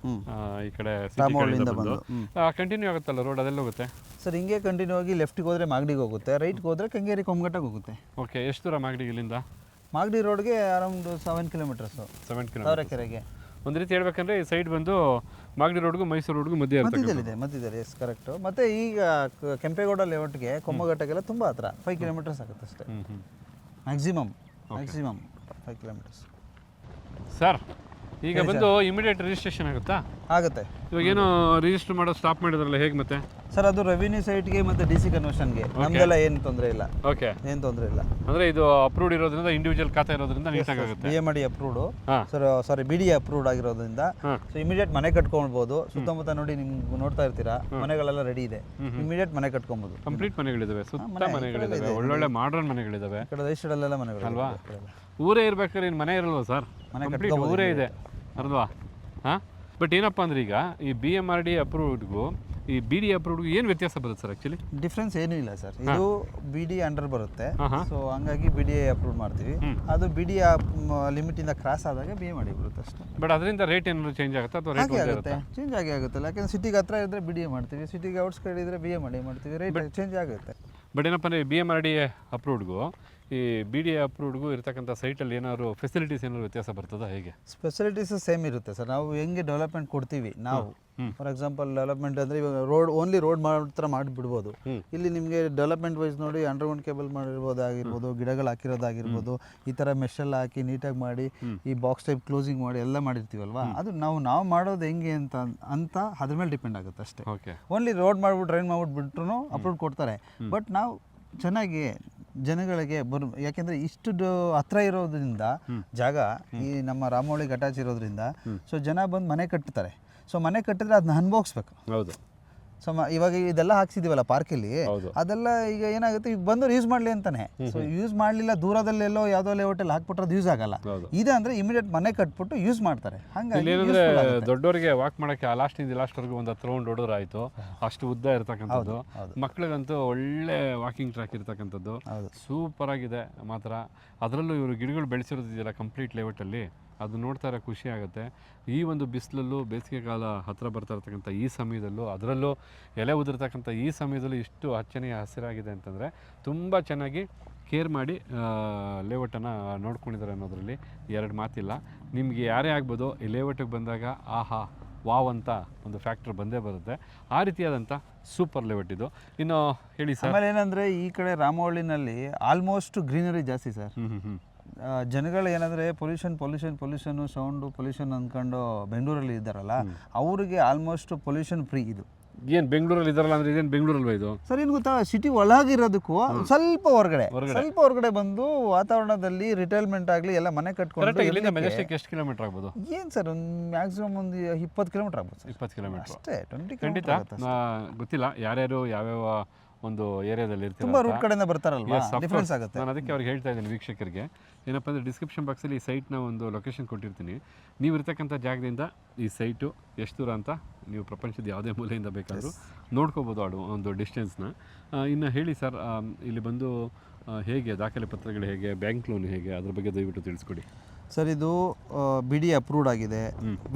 ಈ ಕಡೆ ಕಂಟಿನ್ಯೂ ಆಗುತ್ತಲ್ಲ ರೋಡ್ ಅದೆಲ್ಲ ಹೋಗುತ್ತೆ? ಸರ್ ಹಿಂಗೆ ಕಂಟಿನ್ಯೂ ಆಗಿ ಲೆಫ್ಟಿಗೆ ಹೋದರೆ ಮಾಗಡಿಗೆ ಹೋಗುತ್ತೆ ರೈಟ್ಗೆ ಹೋದರೆ ಕಂಗೇರಿ ಕೊಮ್ಗಟ್ಟಾಗ ಹೋಗುತ್ತೆ. ಓಕೆ ಎಷ್ಟು ದೂರ ಮಾಗಡಿ ಇಲ್ಲಿಂದ? ಮಾಗಡಿ ರೋಡ್ಗೆ around seven kilometres seven kilometre ಕೆರೆಗೆ. ಒಂದು ರೀತಿ ಹೇಳ್ಬೇಕಂದ್ರೆ ಈ ಸೈಡ್ ಬಂದು ಮಾಗಡಿ ರೋಡ್ಗೂ ಮೈಸೂರು ರೋಡ್ಗೂ ಮಧ್ಯ ಇರ್ತಕ್ಕಂಥ ಮಧ್ಯದಲ್ಲಿದೆ ಮಧ್ಯದಲ್ಲಿ ಎಸ್ ಕರೆಕ್ಟ್ ಮತ್ತೆ ಈಗ ಕ- ಕೆಂಪೇಗೌಡ ಲೇಔಟ್ಗೆ ಕೊಮ್ಮಘಟ್ಟಗೆಲ್ಲ ತುಂಬ ಹತ್ರ ಫೈವ್ ಕಿಲೋಮೀಟರ್ಸ್ ಆಗುತ್ತೆ ಅಷ್ಟೇ. ಹ್ಞೂ ಹ್ಞೂ maximum maximum five kilometres sir ಈಗ ಬಂದು ಇಮಿಡಿಯೇಟ್ ರಿಜಿಸ್ಟ್ರೇಷನ್ ಆಗುತ್ತಾ? ಆಗುತ್ತೆ. ಇವಾಗ ಏನು ರಿಜಿಸ್ಟರ್ ಮಾಡೋ ಸ್ಟಾಪ್ ಮಾಡಿದ್ರಲ್ಲ ಹೇಗೆ ಮತ್ತೆ? ಸರ್ ಅದು ರೆವಿನ್ಯೂ ಸೈಟ್ಗೆ ಮತ್ತೆ ಡಿ ಸಿ ಕನ್ವರ್ಷನ್ಗೆ ನಮ್ದೆಲ್ಲ ಏನು ತೊಂದರೆ ಇಲ್ಲ. ಓಕೆ ಏನು ತೊಂದರೆ ಇಲ್ಲ. ಅಂದ್ರೆ ಇದು ಅಪ್ರೂವ್ಡ್ ಇರೋದ್ರಿಂದ ಇಂಡಿವಿಜುವಲ್ ಖಾತೆ ಇರೋದ್ರಿಂದ ನೀಟಾಗಿ ಆಗುತ್ತೆ B M D approved sir sorry B D approved ಆಗಿರೋದ್ರಿಂದ. ಸೊ ಇಮಿಡಿಯೇಟ್ ಮನೆ ಕಟ್ಕೊಳ್ಬೋದು. ಸುತ್ತಮುತ್ತ ನೋಡಿ ನಿಮ್ಗೆ ನೋಡ್ತಾ ಇರ್ತೀರಾ? ಮನೆಗಳೆಲ್ಲ ರೆಡಿ ಇದೆ. ಇಮಿಡಿಯೇಟ್ ಮನೆ ಕಟ್ಕೊಬೋದು ಕಂಪ್ಲೀಟ್ ಮನೆಗಳಿದಾವೆ. ಸುತ್ತ ಮನೆ ಮನೆಗಳಿದಾವೆ. ಒಳ್ಳೊಳ್ಳೆ ಮಾಡ್ರನ್ ಮನೆಗಳಿದಾವೆ. ಈ ಕಡೆ ದೇಶದಲ್ಲೆಲ್ಲ ಮನೆಗಳು ಅಲ್ವಾ? ಊರೇ ಇರ್ಬೇಕಾದ್ರೆ ಇನ್ನು ಮನೆ ಇರಲ್ವಾ ಸರ್ ಮನೆ ಕಂಪ್ಲೀಟ್ ಊರೇ ಇದೆ. ಅಲ್ವಾ? ಹಾಂ? ಬಟ್ ಏನಪ್ಪ ಅಂದ್ರೆ ಈಗ ಈ ಬಿ ಎಂ ಆರ್ ಡಿ ಅಪ್ರೂವ್ಡ್ಗೂ ಈ ಬಿ ಡಿ ಅಪ್ರೂವ್ಡ್ಗೂ ಏನು ವ್ಯತ್ಯಾಸ ಬರುತ್ತೆ ಸರ್ ಆ್ಯಕ್ಚುಲಿ ಡಿಫ್ರೆನ್ಸ್ ಏನೂ ಇಲ್ಲ ಸರ್ ಇದು ಬಿ ಡಿ ಅಂಡರ್ ಬರುತ್ತೆ. ಸೊ ಹಂಗಾಗಿ ಬಿ ಡಿ ಅಪ್ರೂವ್ ಮಾಡ್ತೀವಿ. ಅದು ಬಿ ಡಿ ಲಿಮಿಟಿಂದ ಕ್ರಾಸ್ ಆದಾಗ ಬಿ ಎ ಮಾಡಿ ಬರುತ್ತೆ ಅಷ್ಟೇ. ಬಟ್ ಅದರಿಂದ ರೇಟ್ ಏನಾದ್ರು ಚೇಂಜ್ ಆಗುತ್ತೆ ಅಥವಾ ರೇಟ್ ಆಗುತ್ತೆ. ಚೇಂಜ್ ಆಗಿ ಆಗುತ್ತೆ. ಯಾಕಂದ್ರೆ ಸಿಟಿಗೆ ಹತ್ರ ಇದ್ದರೆ ಬಿ ಡಿ ಎ ಮಾಡ್ತೀವಿ. ಸಿಟಿಗೆ ಔಟ್ಸ್ಕೈಡ್ ಇದ್ರೆ ಬಿ ಎ ಮಾಡಿ ಮಾಡ್ತೀವಿ. ರೇಟ್ ಚೇಂಜ್ ಆಗುತ್ತೆ. ಬಟ್ ಏನಪ್ಪ ಅಂದರೆ ಬಿ ಎಂ ಆರ್ ಡಿ ಅಪ್ರೂವ್ಡ್ಗೂ ಈ ಬಿ ಡಿ ಅಪ್ರೂವ್ಡ್ಗೂ ಇರ್ತಕ್ಕಂಥ ಸೈಟಲ್ಲಿ ಏನಾದ್ರು ಫೆಸಿಲಿಟೀಸ್ ಏನಾದ್ರು ವ್ಯತ್ಯಾಸ ಬರ್ತದಾ ಹೇಗೆ? ಫೆಸಿಲಿಟೀಸ್ ಸೇಮ್ ಇರುತ್ತೆ ಸರ್. ನಾವು ಹೆಂಗೆ ಡೆವಲಪ್ಮೆಂಟ್ ಕೊಡ್ತೀವಿ? ನಾವು ಫಾರ್ ಎಕ್ಸಾಂಪಲ್ ಡೆವಲಪ್ಮೆಂಟ್ ಅಂದರೆ ಇವಾಗ ರೋಡ್ ಓನ್ಲಿ ರೋಡ್ ಮಾತ್ರ ಮಾಡಿಬಿಡ್ಬೋದು. ಇಲ್ಲಿ ನಿಮಗೆ ಡೆವಲಪ್ಮೆಂಟ್ ವೈಸ್ ನೋಡಿ ಅಂಡರ್ಗ್ರೌಂಡ್ ಕೇಬಲ್ ಮಾಡಿರ್ಬೋದಾಗಿರ್ಬೋದು ಗಿಡಗಳು ಹಾಕಿರೋದಾಗಿರ್ಬೋದು ಈ ಥರ ಮೆಷೆಲ್ಲ ಹಾಕಿ ನೀಟಾಗಿ ಮಾಡಿ ಈ ಬಾಕ್ಸ್ ಟೈಪ್ ಕ್ಲೋಸಿಂಗ್ ಮಾಡಿ ಎಲ್ಲ ಮಾಡಿರ್ತೀವಲ್ವಾ? ಅದು ನಾವು ನಾವು ಮಾಡೋದು ಹೆಂಗೆ ಅಂತ ಅಂತ ಅದ್ರ ಮೇಲೆ ಡಿಪೆಂಡ್ ಆಗುತ್ತೆ ಅಷ್ಟೇ. ಓಕೆ ಓನ್ಲಿ ರೋಡ್ ಮಾಡ್ಬಿಟ್ಟು ಡ್ರೈನ್ ಮಾಡ್ಬಿಟ್ಟು ಬಿಟ್ರು ಅಪ್ರೂವ್ ಕೊಡ್ತಾರೆ. ಬಟ್ ನಾವು ಚೆನ್ನಾಗಿ ಜನಗಳಿಗೆ ಬರ್ ಯಾಕೆಂದ್ರೆ ಇಷ್ಟು ಹತ್ರ ಇರೋದ್ರಿಂದ ಜಾಗ ಈ ನಮ್ಮ ರಾಮೋಳಿ ಅಟ್ಯಾಚ್ ಇರೋದ್ರಿಂದ ಸೊ ಜನ ಬಂದು ಮನೆ ಕಟ್ತಾರೆ. ಸೊ ಮನೆ ಕಟ್ಟಿದ್ರೆ ಅದನ್ನ ಅನ್ಭೋಗಿಸ್ಬೇಕು ಹೌದು. ಸೊ ಇವಾಗ ಇದೆಲ್ಲ ಹಾಕ್ಸಿದೀವಲ್ಲ ಪಾರ್ಕಲ್ಲಿ? ಅದೆಲ್ಲ ಈಗ ಏನಾಗುತ್ತೆ ಈಗ ಬಂದವ್ರು ಯೂಸ್ ಮಾಡಲಿ ಅಂತಾನೆ. ಸೊ ಯೂಸ್ ಮಾಡಲಿಲ್ಲ ದೂರದಲ್ಲೆಲ್ಲೋ ಯಾವುದೋ ಲೇಔಟಲ್ಲಿ ಹಾಕ್ಬಿಟ್ರೆ ಅದು ಯೂಸ್ ಆಗಲ್ಲ. ಇದೆ ಅಂದ್ರೆ ಇಮಿಡಿಯೇಟ್ ಮನೆ ಕಟ್ಬಿಟ್ಟು ಯೂಸ್ ಮಾಡ್ತಾರೆ. ಹಾಗಾಗಿ ದೊಡ್ಡವರಿಗೆ ವಾಕ್ ಮಾಡಕ್ಕೆ ಆ ಲಾಸ್ಟಿಂದ ಲಾಸ್ಟ್ವರೆಗೂ ಒಂದು ಹತ್ತು ರೌಂಡ್ ಹೊಡೆದ್ರೆ ಆಯ್ತು ಅಷ್ಟು ಉದ್ದ ಇರತಕ್ಕಂಥದ್ದು. ಮಕ್ಳಿಗಂತೂ ಒಳ್ಳೆ ವಾಕಿಂಗ್ ಟ್ರ್ಯಾಕ್ ಇರ್ತಕ್ಕಂಥದ್ದು. ಸೂಪರ್ ಆಗಿದೆ ಮಾತ್ರ. ಅದರಲ್ಲೂ ಇವರು ಗಿಡಗಳು ಬೆಳೆಸಿರೋದಿದೆಯಲ್ಲ ಕಂಪ್ಲೀಟ್ ಲೇಔಟಲ್ಲಿ ಅದು ನೋಡ್ತಾರೆ ಇರೋ ಖುಷಿ ಆಗುತ್ತೆ. ಈ ಒಂದು ಬಿಸಿಲಲ್ಲೂ ಬೇಸಿಗೆ ಕಾಲ ಹತ್ತಿರ ಬರ್ತಾ ಇರ್ತಕ್ಕಂಥ ಈ ಸಮಯದಲ್ಲೂ ಅದರಲ್ಲೂ ಎಲೆ ಉದುರ್ತಕ್ಕಂಥ ಈ ಸಮಯದಲ್ಲೂ ಇಷ್ಟು ಅಚ್ಚನೆಯ ಹಸಿರಾಗಿದೆ ಅಂತಂದರೆ ತುಂಬ ಚೆನ್ನಾಗಿ ಕೇರ್ ಮಾಡಿ ಲೇಔಟನ್ನು ನೋಡ್ಕೊಂಡಿದ್ದಾರೆ ಅನ್ನೋದರಲ್ಲಿ ಎರಡು ಮಾತಿಲ್ಲ. ನಿಮಗೆ ಯಾರೇ ಆಗ್ಬೋದು ಈ ಲೇಔಟಿಗೆ ಬಂದಾಗ ಆಹಾ ವಾವ್ ಅಂತ ಒಂದು ಫ್ಯಾಕ್ಟ್ರಿ ಬಂದೇ ಬರುತ್ತೆ. ಆ ರೀತಿಯಾದಂಥ ಸೂಪರ್ ಲೇಔಟ್ ಇದು. ಇನ್ನು ಹೇಳಿ ಸರ್. ಆಮೇಲೆ ಏನಂದರೆ ಈ ಕಡೆ ರಾಮವಳ್ಳಿನಲ್ಲಿ ಆಲ್ಮೋಸ್ಟ್ ಗ್ರೀನರಿ ಜಾಸ್ತಿ ಸರ್. ಹ್ಞೂ ಹ್ಞೂ ಜನಗಳು ಏನಂದ್ರೆ pollution pollution pollution sound pollution ಅಂದ್ಕೊಂಡು ಬೆಂಗಳೂರಲ್ಲಿ ಇದ್ದಾರಲ್ಲ ಅವರಿಗೆ ಆಲ್ಮೋಸ್ಟ್ ಪೊಲ್ಯೂಷನ್ ಫ್ರೀ ಇದು. ಏನು ಬೆಂಗಳೂರಲ್ಲಿ ಇದಾರಲ್ಲ ಅಂದ್ರೆ ಇದೇನು ಬೆಂಗಳೂರಲ್ಲಿ ಇದು? ಸರ್ ಏನು ಗೊತ್ತಾ ಸಿಟಿ ಒಳಗಿರೋದಕ್ಕೂ ಸ್ವಲ್ಪ ಹೊರಗಡೆ ಸ್ವಲ್ಪ ಹೊರಗಡೆ ಬಂದು ವಾತಾವರಣದಲ್ಲಿ ರಿಟೈರ್ಮೆಂಟ್ ಆಗಲಿ ಎಲ್ಲ ಮನೆ ಕಟ್ಕೊಂಡು ಇಲ್ಲಿಂದ ಮೆಜೆಸ್ಟಿಕ್ ಎಷ್ಟು ಕಿಲೋಮೀಟರ್ ಆಗ್ಬೋದು? ಏನು ಸರ್ ಒಂದು ಮ್ಯಾಕ್ಸಿಮಮ್ ಒಂದು ಇಪ್ಪತ್ತು ಕಿಲೋಮೀಟರ್ ಆಗ್ಬೋದು ಇಪ್ಪತ್ತು ಕಿಲೋಮೀಟರ್. ಅಷ್ಟೇ ಟ್ವೆಂಟಿ ಖಂಡಿತ. ಗೊತ್ತಿಲ್ಲ ಯಾರ್ಯಾರು ಯಾವ್ಯಾವ ಒಂದು ಏರಿಯಾದಲ್ಲಿ ಇರ್ತೀವಿ ತುಂಬಾ ರೂಟ್ ಕಡೆಯಿಂದ ಬರ್ತಾರಲ್ವಾ? ಡಿಫ್ರೆನ್ಸ್ ಆಗುತ್ತೆ. ನಾನು ಅದಕ್ಕೆ ಅವ್ರಿಗೆ ಹೇಳ್ತಾ ಇದ್ದೀನಿ ವೀಕ್ಷಕರಿಗೆ. ಏನಪ್ಪ ಅಂದರೆ ಡಿಸ್ಕ್ರಿಪ್ಷನ್ ಬಾಕ್ಸಲ್ಲಿ ಈ ಸೈಟ್ನ ಒಂದು ಲೊಕೇಶನ್ ಕೊಟ್ಟಿರ್ತೀನಿ. ನೀವು ಇರ್ತಕ್ಕಂಥ ಜಾಗದಿಂದ ಈ ಸೈಟು ಎಷ್ಟು ದೂರ ಅಂತ ನೀವು ಪ್ರಪಂಚದ ಯಾವುದೇ ಮೂಲೆಯಿಂದ ಬೇಕಾದರೂ ನೋಡ್ಕೋಬೋದು ಆಡು ಒಂದು ಡಿಸ್ಟೆನ್ಸ್ನ ಇನ್ನು ಹೇಳಿ ಸರ್ ಇಲ್ಲಿ ಬಂದು ಹೇಗೆ ದಾಖಲೆ ಪತ್ರಗಳು ಹೇಗೆ ಬ್ಯಾಂಕ್ ಲೋನ್ ಹೇಗೆ ಅದ್ರ ಬಗ್ಗೆ ದಯವಿಟ್ಟು ತಿಳಿಸ್ಕೊಡಿ. ಸರ್ ಇದು ಬಿ ಡಿ ಅಪ್ರೂವ್ಡ್ ಆಗಿದೆ.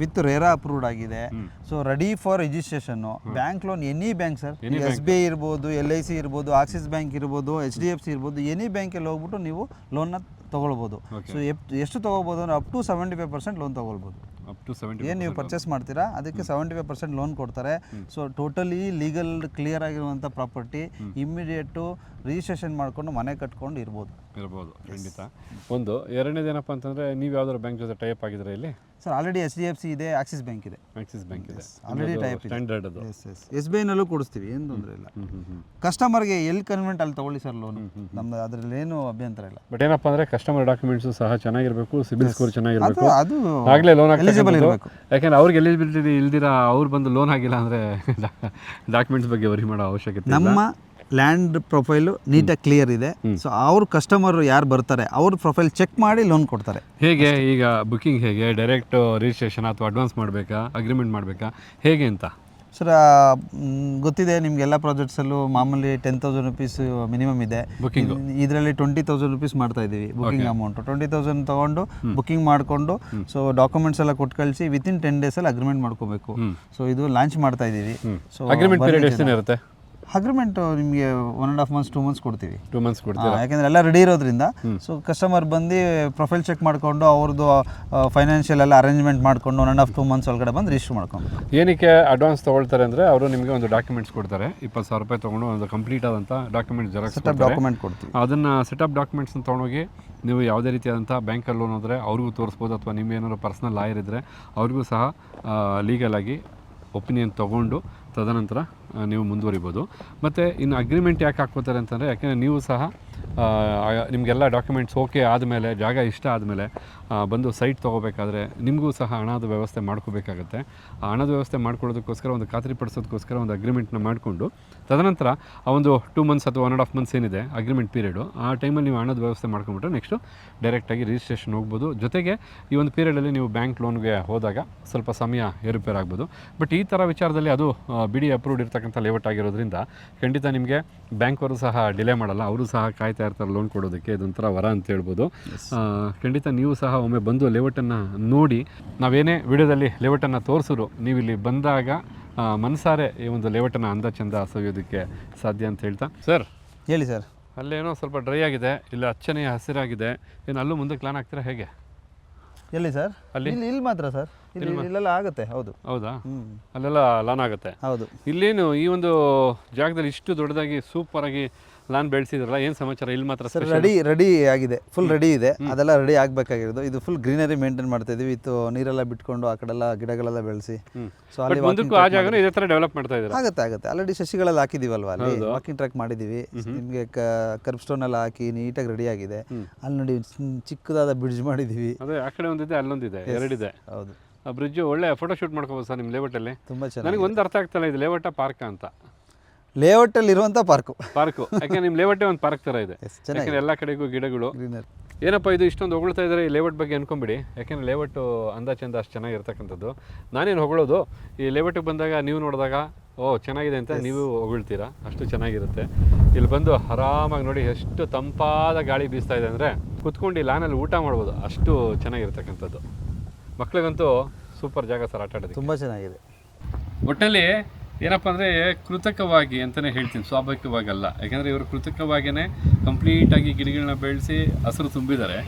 ವಿತ್ ರೇರಾ ಅಪ್ರೂವ್ಡ್ ಆಗಿದೆ. So ready for registration bank loan any bank sir S B I ಇರ್ಬೋದು ಎಲ್ ಐ ಸಿ ಇರ್ಬೋದು ಆಕ್ಸಿಸ್ ಬ್ಯಾಂಕ್ ಇರ್ಬೋದು ಎಚ್ ಡಿ ಎಫ್ ಸಿ ಇರ್ಬೋದು ಎನಿ ಬ್ಯಾಂಕಲ್ಲಿ ಹೋಗ್ಬಿಟ್ಟು ನೀವು ಲೋನ್ನ ತಗೊಳ್ಬೋದು. ಸೊ ಎಷ್ಟು ತೊಗೋಬೋದು ಅಂದ್ರೆ up to seventy five percent loan ತೊಗೊಳ್ಬೋದು ಏನು ನೀವು ಪರ್ಚೇಸ್ ಮಾಡ್ತೀರಾ? ಅದಕ್ಕೆ ಸೆವೆಂಟಿ ಫೈವ್ ಪರ್ಸೆಂಟ್ ಲೋನ್ ಕೊಡ್ತಾರೆ. ಸೊ ಟೋಟಲಿ ಲೀಗಲ್ ಕ್ಲಿಯರ್ ಆಗಿರುವಂಥ ಪ್ರಾಪರ್ಟಿ ಇಮ್ಮಿಡಿಯೇಟು ರಿಜಿಸ್ಟ್ರೇಷನ್ ಮಾಡ್ಕೊಂಡು ಮನೆ ಕಟ್ಕೊಂಡು ಇರ್ಬೋದು. ಇರ್ಬೋದು ಖಂಡಿತ. ಒಂದು ಎರಡನೇದೇನಪ್ಪ ಅಂತಂದರೆ ನೀವು ಯಾವ್ದಾದ್ರು ಬ್ಯಾಂಕ್ ಜೊತೆ ಟೈಪ್ ಆಗಿದ್ರೆ ಇಲ್ಲಿ? Sir already H D F C ಇದೆ ಆಕ್ಸಿಸ್ ಬ್ಯಾಂಕ್ ಇದೆ. ಆಕ್ಸಿಸ್ ಬ್ಯಾಂಕ್ ಇದೆ. Already type. ಸ್ಟ್ಯಾಂಡರ್ಡ್ ಅದು. ಎಸ್ ಎಸ್ ಎಸ್ ಬಿ ಐನಲ್ಲೂ ಕೊಡಿಸ್ತೀವಿ ಏನು ತೊಂದರೆ ಇಲ್ಲ. ಕಸ್ಟಮರ್ಗೆ ಎಲ್ಲಿ ಕನ್ವೆಂಟ್ ಅಲ್ಲಿ ತಗೊಳ್ಳಿ ಸರ್ ಲೋನ್ ನಮ್ದು ಅದರಲ್ಲಿ ಏನು ಅಭ್ಯಂತರ ಇಲ್ಲ. ಬಟ್ ಏನಪ್ಪ ಅಂದ್ರೆ ಕಸ್ಟಮರ್ ಡಾಕ್ಯುಮೆಂಟ್ಸು ಸಹ ಚೆನ್ನಾಗಿರಬೇಕು ಸಿಬಿಲ್ ಸ್ಕೋರ್ ಚೆನ್ನಾಗಿರಬೇಕು. ಅದು ಆಗಲೇ ಲೋನ್ ಎಲಿಜಿಬಲ್ ಇರಬೇಕು. ಯಾಕಂದ್ರೆ ಅವ್ರಿಗೆ ಎಲಿಜಿಬಿಲಿಟಿ ಇಲ್ದಿರ ಅವ್ರು ಬಂದು ಲೋನ್ ಆಗಿಲ್ಲ ಅಂದ್ರೆ ಡಾಕ್ಯುಮೆಂಟ್ಸ್ ಬಗ್ಗೆ ವರಿ ಮಾಡೋ ಅವಶ್ಯಕತೆ ನಮ್ಮ ಲ್ಯಾಂಡ್ ಪ್ರೊಫೈಲು ನೀಟಾಗಿ ಕ್ಲಿಯರ್ ಇದೆ. ಸೊ ಅವ್ರ ಕಸ್ಟಮರ್ ಯಾರು ಬರ್ತಾರೆ ಅವ್ರ ಪ್ರೊಫೈಲ್ ಚೆಕ್ ಮಾಡಿ ಲೋನ್ ಕೊಡ್ತಾರೆ. ಹೇಗೆ ಈಗ ಬುಕಿಂಗ್ ಹೇಗೆ ಡೈರೆಕ್ಟ್ ರಿಜಿಸ್ಟ್ರೇಷನ್ ಅಥವಾ ಅಡ್ವಾನ್ಸ್ ಮಾಡಬೇಕಾ ಅಗ್ರಿಮೆಂಟ್ ಮಾಡಬೇಕಾ ಹೇಗೆ ಅಂತ? ಸರ್ ಗೊತ್ತಿದೆ ನಿಮಗೆಲ್ಲ ಪ್ರಾಜೆಕ್ಟ್ಸಲ್ಲೂ ಮಾಮೂಲಿ ಟೆನ್ ತೌಸಂಡ್ ರುಪೀಸ್ ಮಿನಿಮಮ್ ಇದೆ. ಬುಕಿಂಗ್ ಇದರಲ್ಲಿ ಟ್ವೆಂಟಿ ತೌಸಂಡ್ ರುಪೀಸ್ ಮಾಡ್ತಾ ಇದ್ದೀವಿ ಬುಕಿಂಗ್ ಅಮೌಂಟ್ ಟ್ವೆಂಟಿ ತೌಸಂಡ್ ತೊಗೊಂಡು ಬುಕಿಂಗ್ ಮಾಡಿಕೊಂಡು ಸೊ ಡಾಕ್ಯುಮೆಂಟ್ಸ್ ಎಲ್ಲ ಕೊಟ್ಟು ಕಳಿಸಿ ವಿತಿನ್ ಟೆನ್ ಡೇಸಲ್ಲಿ ಅಗ್ರಿಮೆಂಟ್ ಮಾಡ್ಕೋಬೇಕು. ಸೊ ಇದು ಲಾಂಚ್ ಮಾಡ್ತಾ ಇದ್ದೀವಿ. ಸೊ ಅಗ್ರಿಮೆಂಟ್ ಇರುತ್ತೆ? ಅಗ್ರಿಮೆಂಟ್ ನಿಮಗೆ one and half months two months ಕೊಡ್ತೀವಿ. ಟೂ ಮಂತ್ಸ್ ಕೊಡ್ತೀವಿ ಯಾಕೆಂದ್ರೆ ಎಲ್ಲ ರೆಡಿ ಇರೋದ್ರಿಂದ. ಸೊ ಕಸ್ಟಮರ್ ಬಂದು ಪ್ರೊಫೈಲ್ ಚೆಕ್ ಮಾಡಿಕೊಂಡು ಅವ್ರದ್ದು ಫೈನಾನ್ಷಿಯಲ್ ಎಲ್ಲ ಅರೇಂಜ್ಮೆಂಟ್ ಮಾಡಿಕೊಂಡು one and half two months ಒಳಗಡೆ ಬಂದು ರಿಜಿಸ್ಟರ್ ಮಾಡ್ಕೊಂಡು ಏನಕ್ಕೆ ಅಡ್ವಾನ್ಸ್ ತೊಗೊಳ್ತಾರೆ ಅಂದರೆ ಅವರು ನಿಮಗೆ ಒಂದು ಡಾಕ್ಯುಮೆಂಟ್ಸ್ ಕೊಡ್ತಾರೆ. ಇಪ್ಪತ್ತು ಸಾವಿರ ರೂಪಾಯಿ ತೊಗೊಂಡು ಒಂದು ಕಂಪ್ಲೀಟ್ ಆದಂಥ ಡಾಕ್ಯುಮೆಂಟ್ ಜೆರಾಕ್ಸ್ ಸೆಟಪ್ ಡಾಕ್ಯುಮೆಂಟ್ ಕೊಡ್ತೀವಿ. ಅದನ್ನು ಸೆಟಪ್ ಡಾಕ್ಯುಮೆಂಟ್ಸ್ನ ತೊಗೊಂಡೋಗಿ ನೀವು ಯಾವುದೇ ರೀತಿಯಾದಂಥ ಬ್ಯಾಂಕಲ್ಲಿ ಲೋನ್ ಆದರೆ ಅವ್ರಿಗೂ ತೋರಿಸ್ಬೋದು ಅಥವಾ ನಿಮ್ಮ ಏನಾದ್ರು ಪರ್ಸ್ನಲ್ ಲಾಯರ್ ಇದ್ದರೆ ಅವ್ರಿಗೂ ಸಹ ಲೀಗಲಾಗಿ ಒಪಿನಿಯನ್ ತೊಗೊಂಡು ತದನಂತರ ನೀವು ಮುಂದುವರಿಬೋದು. ಮತ್ತು ಇನ್ನು ಅಗ್ರಿಮೆಂಟ್ ಯಾಕೆ ಹಾಕ್ಕೋತಾರೆ ಅಂತಂದರೆ, ಯಾಕೆಂದರೆ ನೀವು ಸಹ ನಿಮಗೆಲ್ಲ ಡಾಕ್ಯುಮೆಂಟ್ಸ್ ಓಕೆ ಆದಮೇಲೆ, ಜಾಗ ಇಷ್ಟ ಆದಮೇಲೆ ಬಂದು ಸೈಟ್ ತೊಗೋಬೇಕಾದ್ರೆ ನಿಮಗೂ ಸಹ ಹಣದ ವ್ಯವಸ್ಥೆ ಮಾಡ್ಕೋಬೇಕಾಗತ್ತೆ. ಆ ಹಣದ ವ್ಯವಸ್ಥೆ ಮಾಡ್ಕೊಳ್ಳೋದಕ್ಕೋಸ್ಕರ ಒಂದು ಖಾತ್ರಿ ಪಡಿಸೋದಕ್ಕೋಸ್ಕರ ಒಂದು ಅಗ್ರಿಮೆಂಟ್ನ ಮಾಡಿಕೊಂಡು, ತದನಂತರ ಆ ಒಂದು ಟೂ ಮಂತ್ಸ್ ಅಥವಾ ಒನ್ ಆ್ಯಂಡ್ ಹಾಫ್ ಮಂತ್ಸ್ ಏನಿದೆ ಅಗ್ರಿಮೆಂಟ್ ಪೀರಿಯಡು ಆ ಟೈಮಲ್ಲಿ ನೀವು ಹಣದ ವ್ಯವಸ್ಥೆ ಮಾಡ್ಕೊಂಬಿಟ್ರೆ ನೆಕ್ಸ್ಟು ಡೈರೆಕ್ಟಾಗಿ ರಿಜಿಸ್ಟ್ರೇಷನ್ ಹೋಗ್ಬೋದು. ಜೊತೆಗೆ ಈ ಒಂದು ಪೀರಿಯಡಲ್ಲಿ ನೀವು ಬ್ಯಾಂಕ್ ಲೋನ್ಗೆ ಹೋದಾಗ ಸ್ವಲ್ಪ ಸಮಯ ಏರುಪೇರಾಗ್ಬೋದು. ಬಟ್ ಈ ಥರ ವಿಚಾರದಲ್ಲಿ ಅದು ಬಿ ಡಿ ಅಪ್ರೂವ್ಡ್ ಇರ್ತಕ್ಕಂಥ ಲೇಔಟ್ ಆಗಿರೋದ್ರಿಂದ ಖಂಡಿತ ನಿಮಗೆ ಬ್ಯಾಂಕವರು ಸಹ ಡಿಲೇ ಮಾಡಲ್ಲ. ಅವರು ಸಹ ಕಾಯ್ತಾ ಇರ್ತಾರೆ ಲೋನ್ ಕೊಡೋದಕ್ಕೆ. ಇದೊಂಥರ ವರ ಅಂತ ಹೇಳ್ಬೋದು. ಖಂಡಿತ ನೀವು ಸಹ ಒಮ್ಮೆ ಬಂದು ಲೇಔಟನ್ನು ನೋಡಿ. ನಾವೇನೇ ವಿಡಿಯೋದಲ್ಲಿ ಲೇಔಟನ್ನು ತೋರಿಸಿದ್ರು ನೀವು ಇಲ್ಲಿ ಬಂದಾಗ ಮನಸಾರೆ ಈ ಒಂದು ಲೇಔಟನ್ನು ಅಂದ ಚಂದ ಸವಿಯೋದಕ್ಕೆ ಸಾಧ್ಯ ಅಂತ ಹೇಳ್ತಾ. ಸರ್ ಹೇಳಿ ಸರ್ ಅಲ್ಲೇನೋ ಸ್ವಲ್ಪ ಡ್ರೈ ಆಗಿದೆ ಇಲ್ಲ ಅಚ್ಚನೆಯ ಹಸಿರಾಗಿದೆ ಏನು ಅಲ್ಲೂ ಮುಂದೆ ಪ್ಲಾನ್ ಆಗ್ತೀರಾ ಹೇಗೆ? ಎಲ್ಲಿ ಸರ್? ಅಲ್ಲಿ? ಇಲ್ಲಿ ಇಲ್ಲಿ ಮಾತ್ರ ಸರ್. ಇಲ್ಲಿ ಇಲ್ಲೆಲ್ಲ ಆಗುತ್ತೆ ಹೌದು. ಹೌದಾ? ಅಲ್ಲೆಲ್ಲ ಲಾನ್ ಆಗುತ್ತೆ. ಹೌದು. ಇಲ್ಲೇನು ಈ ಒಂದು ಜಾಗದಲ್ಲಿ ಇಷ್ಟು ದೊಡ್ಡದಾಗಿ ಸೂಪರಾಗಿ ಲಾನ್ ಬೆಳೆಸಿದ್ರಲ್ಲ ಏನು ಸಮಾಚಾರ? ಇಲ್ಲಿ ಮಾತ್ರ ಸರ್ ರೆಡಿ ರೆಡಿ ಆಗಿದೆ. ಫುಲ್ ರೆಡಿ ಇದೆ. ಅದೆಲ್ಲ ರೆಡಿ ಆಗಬೇಕಾಗಿರೋದು. ಇದು ಫುಲ್ ಗ್ರೀನರಿ ಮೇಂಟೈನ್ ಮಾಡ್ತಾ ಇದೀವಿ. ಇತ್ತು ನೀರೆಲ್ಲ ಬಿಟ್ಕೊಂಡು ಆ ಕಡೆಲ್ಲ ಗಿಡಗಳೆಲ್ಲ ಬೆಳೆಸಿ. ಸೊ ಅಲ್ಲಿ ಮುಂದಕ್ಕೂ ಆ ಜಾಗನೂ ಇದೇ ಥರ ಡೆವಲಪ್ ಮಾಡ್ತಾ ಇದ್ದಾರೆ? ಆಗುತ್ತೆ ಆಗುತ್ತೆ. ಆಲ್ರೆಡಿ ಸಸಿಗಳೆಲ್ಲ ಹಾಕಿದೀವಲ್ವಾ ಅಲ್ಲಿ? ವಾಕಿಂಗ್ ಟ್ರ್ಯಾಕ್ ಮಾಡಿದೀವಿ. ನಿಮಗೆ ಕರ್ಬ್ ಸ್ಟೋನ್ ಎಲ್ಲ ಹಾಕಿ ನೀಟಾಗಿ ರೆಡಿ ಆಗಿದೆ. ಅಲ್ಲಿ ನೋಡಿ ಚಿಕ್ಕದಾದ ಬ್ರಿಡ್ಜ್ ಮಾಡಿದೀವಿ. ಅದೇ ಆ ಕಡೆ ಒಂದಿದೆ ಅಲ್ಲೊಂದಿದೆ. ಎರಡಿದೆ. ಹೌದು. ಆ ಬ್ರಿಡ್ಜ್ ಒಳ್ಳೆ ಫೋಟೋ ಶೂಟ್ ಮಾಡ್ಕೋಬೋದು ಸರ್ ನಿಮ್ಮ ಲೇಔಟಲ್ಲಿ ತುಂಬಾ ಚೆನ್ನಾಗಿ ನನಗೆ ಒಂದು ಅರ್ಥ ಆಗ್ತಲ್ಲ ಇದು ಲೇಔಟ ಪಾರ್ಕ್ ಅಂತ. ಲೇಔಟ್ ಅಲ್ಲಿ ಇರುವಂತ ಪಾರ್ಕು ಪಾರ್ಕು ಯಾಕೆ ನಿಮ್ಮ ಲೇಔಟೇ ಒಂದು ಪಾರ್ಕ್ ತರ ಇದೆ. ಯಾಕಂದ್ರೆ ಎಲ್ಲ ಕಡೆಗೂ ಗಿಡಗಳು. ಗ್ರೀನರಿ ಏನಪ್ಪ ಇದು ಇಷ್ಟೊಂದು ಹೊಗಳ್ತಾ ಇದ್ದಾರೆ ಈ ಲೇಔಟ್ ಬಗ್ಗೆ ಅನ್ಕೊಂಬಿಡಿ. ಯಾಕೆಂದ್ರೆ ಲೇಔಟು ಅಂದ ಚಂದ ಅಷ್ಟು ಚೆನ್ನಾಗಿರ್ತಕ್ಕಂಥದ್ದು ನಾನೇನು ಹೊಗಳೋದು ಈ ಲೇಔಟಿಗೆ ಬಂದಾಗ ನೀವು ನೋಡಿದಾಗ ಓ ಚೆನ್ನಾಗಿದೆ ಅಂತ ನೀವು ಹೊಗಳ್ತೀರಾ? ಅಷ್ಟು ಚೆನ್ನಾಗಿರುತ್ತೆ. ಇಲ್ಲಿ ಬಂದು ಆರಾಮಾಗಿ ನೋಡಿ ಎಷ್ಟು ತಂಪಾದ ಗಾಳಿ ಬೀಸ್ತಾ ಇದೆ ಅಂದರೆ ಕುತ್ಕೊಂಡು ಈ ಲಾನಲ್ಲಿ ಊಟ ಮಾಡ್ಬೋದು. ಅಷ್ಟು ಚೆನ್ನಾಗಿರ್ತಕ್ಕಂಥದ್ದು. ಮಕ್ಳಿಗಂತೂ ಸೂಪರ್ ಜಾಗ ಸರ್ ಆಟ ಆಡೋದು ತುಂಬ ಚೆನ್ನಾಗಿದೆ. ಒಟ್ಟಲ್ಲಿ ಏನಪ್ಪ ಅಂದರೆ ಕೃತಕವಾಗಿ ಅಂತಲೇ ಹೇಳ್ತೀನಿ, ಸ್ವಾಭಾವಿಕವಾಗಲ್ಲ. ಯಾಕೆಂದರೆ ಇವರು ಕೃತಕವಾಗಿಯೇ ಕಂಪ್ಲೀಟಾಗಿ ಗಿಡಗಳನ್ನ ಬೆಳೆಸಿ ಹಸಿರು ತುಂಬಿದ್ದಾರೆ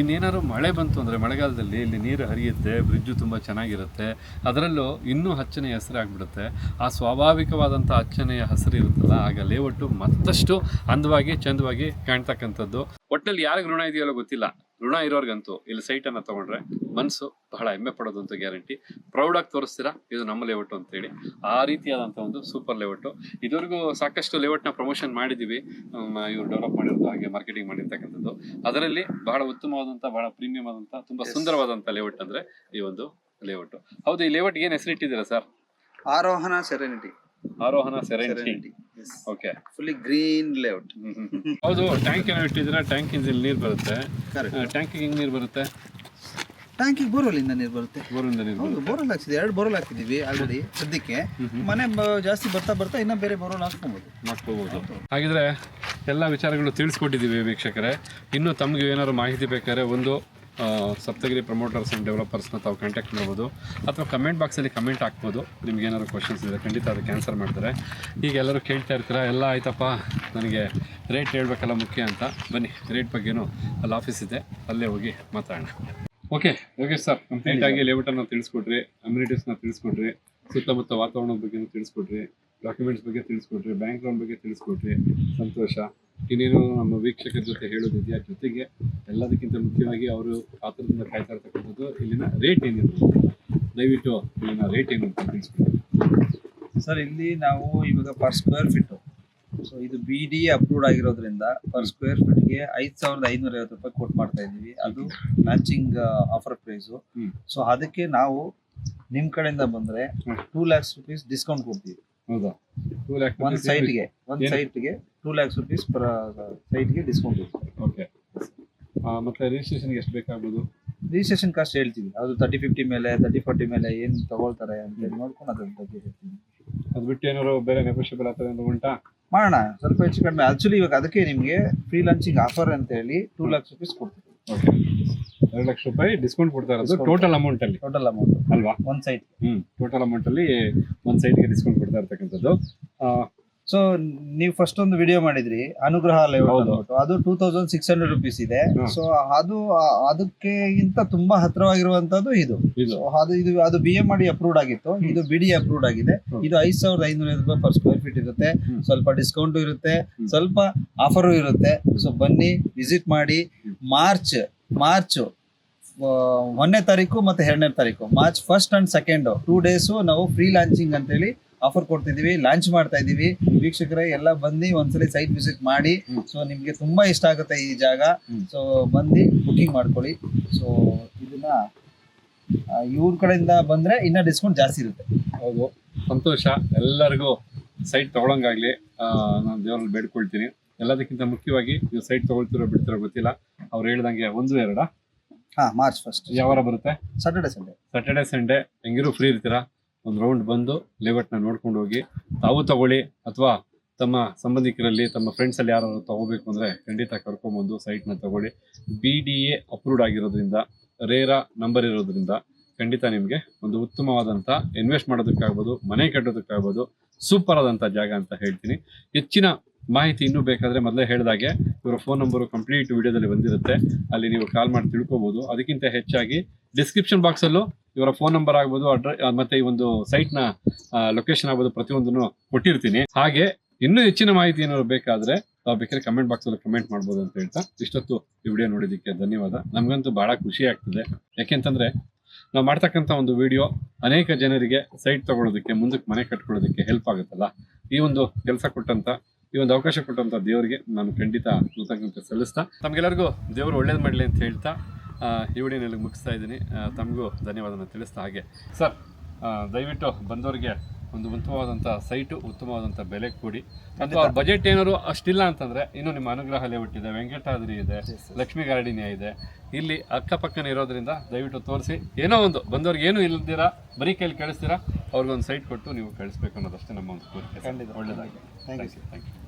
ಇನ್ನೇನಾದ್ರು ಮಳೆ ಬಂತು ಅಂದರೆ ಮಳೆಗಾಲದಲ್ಲಿ ಇಲ್ಲಿ ನೀರು ಹರಿಯುತ್ತೆ ಬ್ರಿಡ್ಜು ತುಂಬ ಚೆನ್ನಾಗಿರುತ್ತೆ, ಅದರಲ್ಲೂ ಇನ್ನೂ ಹಚ್ಚನೆಯ ಹಸಿರು ಆಗಿಬಿಡುತ್ತೆ. ಆ ಸ್ವಾಭಾವಿಕವಾದಂಥ ಹಚ್ಚನೆಯ ಹಸಿರು ಇರುತ್ತಲ್ಲ, ಆಗ ಲೇಔಟು ಮತ್ತಷ್ಟು ಅಂದವಾಗಿ ಚಂದವಾಗಿ ಕಾಣ್ತಕ್ಕಂಥದ್ದು. ಒಟ್ಟಲ್ಲಿ ಯಾರಿಗೆ ಋಣ ಇದೆಯಲ್ಲೋ ಗೊತ್ತಿಲ್ಲ. ಋಣ ಇರೋರ್ಗಂತೂ ಇಲ್ಲಿ ಸೈಟನ್ನು ತೊಗೊಂಡ್ರೆ ಮನಸ್ಸು ಬಹಳ ಹೆಮ್ಮೆ ಪಡೋದು ಅಂತ ಗ್ಯಾರಂಟಿ ಆಗಿ ತೋರಿಸ್ತೀರಾ? ಇದು ನಮ್ಮ ಲೇಔಟು ಅಂತೇಳಿ. ಆ ರೀತಿಯಾದಂಥ ಒಂದು ಸೂಪರ್ ಲೇಔಟು ಇದುವರೆಗೂ ಸಾಕಷ್ಟು ಲೇಔಟ್ನ ಪ್ರಮೋಷನ್ ಮಾಡಿದ್ದೀವಿ ಇವರು ಡೆವಲಪ್ ಮಾಡಿರೋದು ಹಾಗೆ ಮಾರ್ಕೆಟಿಂಗ್ ಮಾಡಿರ್ತಕ್ಕಂಥದ್ದು. ಅದರಲ್ಲಿ ಬಹಳ ಉತ್ತಮವಾದಂಥ ಬಹಳ ಪ್ರೀಮಿಯಂ ಆದಂಥ ತುಂಬ ಸುಂದರವಾದಂಥ ಲೇಔಟ್ ಅಂದರೆ ಈ ಒಂದು ಲೇಔಟ್ ಹೌದು ಈ ಲೇಔಟ್ ಏನು ಹೆಸರಿಟ್ಟಿದ್ದೀರಾ sir Aarohana serenity Aarohana serenity. Okay fully green layout ಹೌದು ಟ್ಯಾಂಕ್ ಏನೋ ಇಟ್ಟಿದ್ದೀರಾ ಟ್ಯಾಂಕಿಂದ ಇಲ್ಲಿ ನೀರು ಬರುತ್ತೆ. ಟ್ಯಾಂಕಿಗೆ ಹೆಂಗೆ ನೀರು ಬರುತ್ತೆ? ಟ್ಯಾಂಕಿಗೆ ಬೋರ್ವೆಲ್ ಇಂದ ನೀರು ಬರುತ್ತೆ. ಬೋರಿಂದ ನೀರು ಹೌದು ಬೋರ್ವೆಲ್ ಹಾಕ್ಸಿದ್ವಿ ಎರಡು ಬೋರ್ವೆಲ್ ಹಾಕಿದೀವಿ ಆಲ್ರೆಡಿ ಸದ್ಯಕ್ಕೆ. ಮನೆ ಜಾಸ್ತಿ ಬರ್ತಾ ಬರ್ತಾ ಇನ್ನೂ ಬೇರೆ ಬೋರ್ವೆಲ್ ಹಾಕ್ಕೊಬೋದು ಮಾಡ್ಕೋಬೋದು ಹಾಗಿದ್ರೆ ಎಲ್ಲ ವಿಚಾರಗಳು ತಿಳಿಸ್ಕೊಟ್ಟಿದ್ದೀವಿ ವೀಕ್ಷಕರೇ. ಇನ್ನು ತಮಗೆ ಏನಾದ್ರು ಮಾಹಿತಿ ಬೇಕಾದ್ರೆ ಒಂದು ಸಪ್ತಗಿರಿ ಪ್ರಮೋಟರ್ಸ್ ಆ್ಯಂಡ್ ಡೆವಲಪರ್ಸ್ನ ತಾವು ಕಾಂಟ್ಯಾಕ್ಟ್ ಮಾಡ್ಬೋದು. ಅಥವಾ ಕಮೆಂಟ್ ಬಾಕ್ಸಲ್ಲಿ ಕಮೆಂಟ್ ಹಾಕ್ಬೋದು. ನಿಮ್ಗೆ ಏನಾದ್ರು ಕ್ವಶನ್ಸ್ ಇದ್ದರೆ ಖಂಡಿತ ಅದಕ್ಕೆ ಆನ್ಸರ್ ಮಾಡ್ತಾರೆ. ಈಗ ಎಲ್ಲರೂ ಕೇಳ್ತಾ ಇರ್ತೀರಾ, ಎಲ್ಲ ಆಯ್ತಪ್ಪ, ನನಗೆ ರೇಟ್ ಹೇಳ್ಬೇಕಲ್ಲ ಮುಖ್ಯ ಅಂತ. ಬನ್ನಿ ರೇಟ್ ಬಗ್ಗೆನೂ ಅಲ್ಲಿ ಆಫೀಸ್ ಇದೆ. ಅಲ್ಲೇ ಹೋಗಿ ಮಾತಾಡೋಣ. ಓಕೆ ಯೋಗೇಶ್ ಸರ್ ಕಂಪ್ಲೀಟ್ ಆಗಿ ಲೇಔಟನ್ನು ತಿಳಿಸ್ಕೊಟ್ರಿ ಅಮ್ಯುನಿಟೀಸ್ನ ತಿಳಿಸ್ಕೊಟ್ರಿ ಸುತ್ತಮುತ್ತ ವಾತಾವರಣದ ಬಗ್ಗೆ ತಿಳಿಸ್ಕೊಟ್ರಿ ಡಾಕ್ಯುಮೆಂಟ್ಸ್ ಬಗ್ಗೆ ತಿಳಿಸ್ಕೊಟ್ರಿ ಬ್ಯಾಂಕ್ ಲೋನ್ ಬಗ್ಗೆ ತಿಳಿಸ್ಕೊಟ್ರಿ ಸಂತೋಷ. ಇನ್ನೇನು ನಮ್ಮ ವೀಕ್ಷಕರ ಜೊತೆ ಹೇಳೋದಿದೆಯಾ ಜೊತೆಗೆ ಎಲ್ಲದಕ್ಕಿಂತ ಮುಖ್ಯವಾಗಿ ಅವರು ಕಾತರದಿಂದ ಕಾಯ್ತಾ ಇರ್ತಕ್ಕಂಥದ್ದು ಇಲ್ಲಿನ ರೇಟ್ ಏನಿರುತ್ತೆ ದಯವಿಟ್ಟು ಇಲ್ಲಿನ ರೇಟ್ ಏನು ಅಂತ ತಿಳಿಸ್ಕೊಡಿ. ಸರ್ ಇಲ್ಲಿ ನಾವು ಇವಾಗ ಪರ್ ಸ್ಕ್ವೇರ್ ಫೀಟು ಸೊ ಇದು ಬಿ ಡಿ ಅಪ್ರೂವ್ಡ್ ಆಗಿರೋದ್ರಿಂದ ಪರ್ ಸ್ಕ್ವೇರ್ ಫೀಟ್ಗೆ ಐದು ಸಾವಿರದ ಐನೂರ ಐವತ್ತು ರೂಪಾಯಿ ಕೊಟ್ಟು ಮಾಡ್ತಾ ಇದ್ದೀವಿ. ಅದು ಮ್ಯಾಚಿಂಗ್ ಆಫರ್ ಪ್ರೈಸು. ಸೊ ಅದಕ್ಕೆ ನಾವು ನಿಮ್ಮ ಕಡೆಯಿಂದ ಬಂದರೆ. ಟೂ ಲ್ಯಾಕ್ಸ್ ರುಪೀಸ್ ಡಿಸ್ಕೌಂಟ್ ಕೊಡ್ತೀವಿ. ಹೌದಾ. ಟೂ ಲ್ಯಾಕ್ ಒಂದು ಸೈಟ್ಗೆ ಒಂದು? ಸೈಟ್ಗೆ ಟೂ ಲ್ಯಾಕ್ಸ್ ರುಪೀಸ್ ಪರ್ ಸೈಟ್ಗೆ ಡಿಸ್ಕೌಂಟ್ ಇರುತ್ತೆ ಓಕೆ ಮತ್ತೆ ರಿಜಿಸ್ಟ್ರೇಷನ್ಗೆ ಎಷ್ಟು ಬೇಕಾಗ್ಬೋದು? ರಿಜಿಸ್ಟ್ರೇಷನ್ ಕಾಸ್ಟ್ ಹೇಳ್ತೀವಿ. ಅದು ತರ್ಟಿ ಫಿಫ್ಟಿ ಮೇಲೆ ತರ್ಟಿ ಫಾರ್ಟಿ ಮೇಲೆ ಏನು ತಗೊಳ್ತಾರೆ ಅಂತ ನೋಡ್ಕೊಂಡು ಅದ್ರ ಬಗ್ಗೆ ಹೇಳ್ತೀನಿ. ಅದು ಬಿಟ್ಟು ಏನಾದ್ರು ಬೇರೆ ನೆಗೋಷಿಯಬಲ್ ಆ ಥರ ಏನಾದ್ರು ಉಂಟಾ? ಮಾಡೋಣ. ಸ್ವಲ್ಪ ಹೆಚ್ಚು ಕಡಿಮೆ. ಆಕ್ಚುಲಿ ಇವಾಗ ಅದಕ್ಕೆ ನಿಮಗೆ ಫ್ರೀ ಲಂಚಿಂಗ್ ಆಫರ್ ಅಂತ ಹೇಳಿ ಟೂ ಲ್ಯಾಕ್ಸ್ ರುಪೀಸ್ ಕೊಡ್ತೀವಿ. ಓಕೆ ಎರಡು ಲಕ್ಷ ರೂಪಾಯಿ ಡಿಸ್ಕೌಂಟ್ ಕೊಡ್ತಾ ಇರೋದು Discount. ಟೋಟಲ್ ಅಮೌಂಟಲ್ಲಿ ಟೋಟಲ್ ಅಮೌಂಟ್ ಅಲ್ವಾ? ಒಂದು ಸೈಟ್ ಹ್ಮ್. ಟೋಟಲ್ ಅಮೌಂಟಲ್ಲಿ ಒಂದು ಸೈಟ್ಗೆ ಡಿಸ್ಕೌಂಟ್ ಕೊಡ್ತಾ ಇರ್ತಕ್ಕಂಥದ್ದು. ಸೊ ನೀವು ಫಸ್ಟ್ ಒಂದು ವಿಡಿಯೋ ಮಾಡಿದ್ರಿ ಅನುಗ್ರಹ ಲೇಔಟ್ ಹೌದು. ಅಂದ್ಬಿಟ್ಟು ಅದು two thousand six hundred rupees ಇದೆ. ಹಾ. ಸೊ ಅದು ಆ- ಅದಕ್ಕಿಂತ ತುಂಬಾ ಹತ್ರವಾಗಿರುವಂತದ್ದು ಇದು. ಇದು. So, ಅದು ಇದು ಅದು ಬಿ ಎಂ ಮಾಡಿ ಅಪ್ರೂವ್ಡ್ ಆಗಿತ್ತು. ಇದು ಬಿಡಿ ಅಪ್ರೂವ್ಡ್ ಆಗಿದೆ. ಹ್ಮ್. ಇದು ಐದ್ ಸಾವಿರದ ಐನೂರ ರೂಪಾಯಿ ಪರ್ ಸ್ಕ್ವೇರ್ ಫೀಟ್ ಇರುತ್ತೆ. ಹ್ಮ್. ಸ್ವಲ್ಪ ಡಿಸ್ಕೌಂಟ್ ಇರುತ್ತೆ. ಹ್ಮ್. ಸ್ವಲ್ಪ ಆಫರು ಇರುತ್ತೆ. ಸೊ ಬನ್ನಿ ವಿಸಿಟ್ ಮಾಡಿ. ಮಾರ್ಚ್ ಮಾರ್ಚ್ ಒಂದನೇ ತಾರೀಕು ಮತ್ತು ಎರಡನೇ ತಾರೀಕು. March first and second two days ನಾವು ಫ್ರೀ ಲಾಂಚಿಂಗ್ ಅಂತೇಳಿ ಆಫರ್ ಕೊಡ್ತಿದ್ದೀವಿ ಲಾಂಚ್ ಮಾಡ್ತಾ ಇದ್ದೀವಿ ವೀಕ್ಷಕರೇ ಎಲ್ಲ ಬಂದು ಒಂದ್ಸಲಿ ಸೈಟ್ ವಿಸಿಟ್ ಮಾಡಿ. ಸೊ ನಿಮಗೆ ತುಂಬಾ ಇಷ್ಟ ಆಗುತ್ತೆ ಈ ಜಾಗ. ಸೊ ಬಂದು ಬುಕಿಂಗ್ ಮಾಡ್ಕೊಳ್ಳಿ. ಸೊ ಇದನ್ನ ಇವ್ರ ಕಡೆಯಿಂದ ಬಂದ್ರೆ ಇನ್ನ ಡಿಸ್ಕೌಂಟ್ ಜಾಸ್ತಿ ಇರುತ್ತೆ. ಹೌದು. ಸಂತೋಷ. ಎಲ್ಲರಿಗೂ ಸೈಟ್ ತೊಗೊಳಂಗಾಗ್ಲಿ. ನಾನು ದೇವರಲ್ಲಿ ಬೇಡ್ಕೊಳ್ತೀನಿ. ಎಲ್ಲದಕ್ಕಿಂತ ಮುಖ್ಯವಾಗಿ ನೀವು ಸೈಟ್ ತಗೊಳ್ತಿರೋ ಬಿಡ್ತಿರೋ ಗೊತ್ತಿಲ್ಲ. ಅವ್ರು ಹೇಳ್ದಂಗೆ ಒಂದು ಎರಡ? ಹಾ ಮಾರ್ಚ್ ಫಸ್ಟ್ ಯಾವಾರ ಬರುತ್ತೆ? ಸಾಟರ್ಡೆ ಸಂಡೇ ಸ್ಯಾಟರ್ಡೆ ಸಂಡೇ ಹೆಂಗಿರು ಫ್ರೀ ಇರ್ತೀರಾ? ಒಂದು ರೌಂಡ್ ಬಂದು ಲೇಔಟ್ನ ನೋಡ್ಕೊಂಡು ಹೋಗಿ ತಾವು ತಗೊಳ್ಳಿ ಅಥವಾ ತಮ್ಮ ಸಂಬಂಧಿಕರಲ್ಲಿ ತಮ್ಮ ಫ್ರೆಂಡ್ಸಲ್ಲಿ ಯಾರು ತಗೋಬೇಕು ಅಂದರೆ ಖಂಡಿತ ಕರ್ಕೊಂಬಂದು ಸೈಟ್ನ ತಗೊಳ್ಳಿ. ಬಿ ಡಿ ಎ ಅಪ್ರೂವ್ಡ್ ಆಗಿರೋದ್ರಿಂದ ರೇರ ನಂಬರ್ ಇರೋದ್ರಿಂದ ಖಂಡಿತ ನಿಮಗೆ ಒಂದು ಉತ್ತಮವಾದಂಥ ಇನ್ವೆಸ್ಟ್ ಮಾಡೋದಕ್ಕಾಗ್ಬೋದು ಮನೆ ಕಟ್ಟೋದಕ್ಕಾಗ್ಬೋದು ಸೂಪರ್ ಆದಂಥ ಜಾಗ ಅಂತ ಹೇಳ್ತೀನಿ. ಹೆಚ್ಚಿನ ಮಾಹಿತಿ ಇನ್ನೂ ಬೇಕಾದರೆ ಮೊದಲೇ ಹೇಳಿದಾಗೆ ಇವರ ಫೋನ್ ನಂಬರು ಕಂಪ್ಲೀಟ್ ವಿಡಿಯೋದಲ್ಲಿ ಬಂದಿರುತ್ತೆ. ಅಲ್ಲಿ ನೀವು ಕಾಲ್ ಮಾಡಿ ತಿಳ್ಕೊಬೋದು. ಅದಕ್ಕಿಂತ ಹೆಚ್ಚಾಗಿ ಡಿಸ್ಕ್ರಿಪ್ಷನ್ ಬಾಕ್ಸಲ್ಲೂ ಇವರ ಫೋನ್ ನಂಬರ್ ಆಗ್ಬೋದು ಅಡ್ರೆ ಮತ್ತು ಈ ಒಂದು ಸೈಟ್ನ ಲೊಕೇಶನ್ ಆಗ್ಬೋದು ಪ್ರತಿಯೊಂದನ್ನು ಕೊಟ್ಟಿರ್ತೀನಿ. ಹಾಗೆ ಇನ್ನೂ ಹೆಚ್ಚಿನ ಮಾಹಿತಿ ಏನಾದ್ರು ಬೇಕಾದರೆ ತಾವು ಬೇಕಾದ್ರೆ ಕಮೆಂಟ್ ಬಾಕ್ಸಲ್ಲಿ ಕಮೆಂಟ್ ಮಾಡ್ಬೋದು ಅಂತ ಹೇಳ್ತಾ ಇಷ್ಟೊತ್ತು ಈ ವಿಡಿಯೋ ನೋಡಿದ್ದಕ್ಕೆ ಧನ್ಯವಾದ. ನಮಗಂತೂ ಭಾಳ ಖುಷಿ ಆಗ್ತದೆ. ಯಾಕೆಂತಂದರೆ ನಾವು ಮಾಡ್ತಕ್ಕಂಥ ಒಂದು ವಿಡಿಯೋ ಅನೇಕ ಜನರಿಗೆ ಸೈಟ್ ತಗೊಳ್ಳೋದಕ್ಕೆ, ಮುಂದಕ್ಕೆ ಮನೆ ಕಟ್ಕೊಳ್ಳೋದಕ್ಕೆ ಹೆಲ್ಪ್ ಆಗುತ್ತಲ್ಲ? ಈ ಒಂದು ಕೆಲಸ ಕೊಟ್ಟಂತ ಈ ಒಂದು ಅವಕಾಶ ಕೊಟ್ಟಂತ ದೇವರಿಗೆ ನಾನು ಖಂಡಿತ ಕೃತಜ್ಞತೆ ಸಲ್ಲಿಸ್ತಾ, ತಮಗೆಲ್ಲರಿಗೂ ದೇವರು ಒಳ್ಳೇದು ಮಾಡಲಿ ಅಂತ ಹೇಳ್ತಾ ಈ ವಿಡಿಯೋನಲ್ಲಿ ಮುಗಿಸ್ತಾ ಇದ್ದೀನಿ. ತಮಗೂ ಧನ್ಯವಾದನ ತಿಳಿಸ್ತಾ ಹಾಗೆ. ಸರ್ ದಯವಿಟ್ಟು ಬಂದವರಿಗೆ ಒಂದು ಉತ್ತಮವಾದಂಥ ಸೈಟು ಉತ್ತಮವಾದಂಥ ಬೆಲೆ ಕೊಡಿ. ಅಥವಾ ಅವ್ರ ಬಜೆಟ್ ಏನಾದ್ರು ಅಷ್ಟಿಲ್ಲ ಅಂತಂದ್ರೆ ಇನ್ನು ನಿಮ್ಮ ಅನುಗ್ರಹ ಲೇಔಟ್ ಇದೆ ವೆಂಕಟಾದ್ರಿ ಇದೆ ಲಕ್ಷ್ಮೀ ಗಾರ್ಡಿನಿಯ ಇದೆ. ಇಲ್ಲಿ ಅಕ್ಕಪಕ್ಕನೇ ಇರೋದ್ರಿಂದ ದಯವಿಟ್ಟು ತೋರಿಸಿ. ಏನೋ ಒಂದು ಬಂದವ್ರಿಗೆ ಏನು ಇಲ್ದಿರಾ ಬರೀ ಕೈಲಿ ಕಳಿಸ್ತೀರಾ? ಅವ್ರಿಗೊಂದು ಸೈಟ್ ಕೊಟ್ಟು ನೀವು ಕಳಿಸ್ಬೇಕು ಅನ್ನೋದಷ್ಟೇ ನಮ್ಮ ಒಂದು ಕೋರಿಕೆ ಖಂಡಿತ. ಒಳ್ಳೆಯದಾಗಿ ಥ್ಯಾಂಕ್ ಯು ಥ್ಯಾಂಕ್ ಯು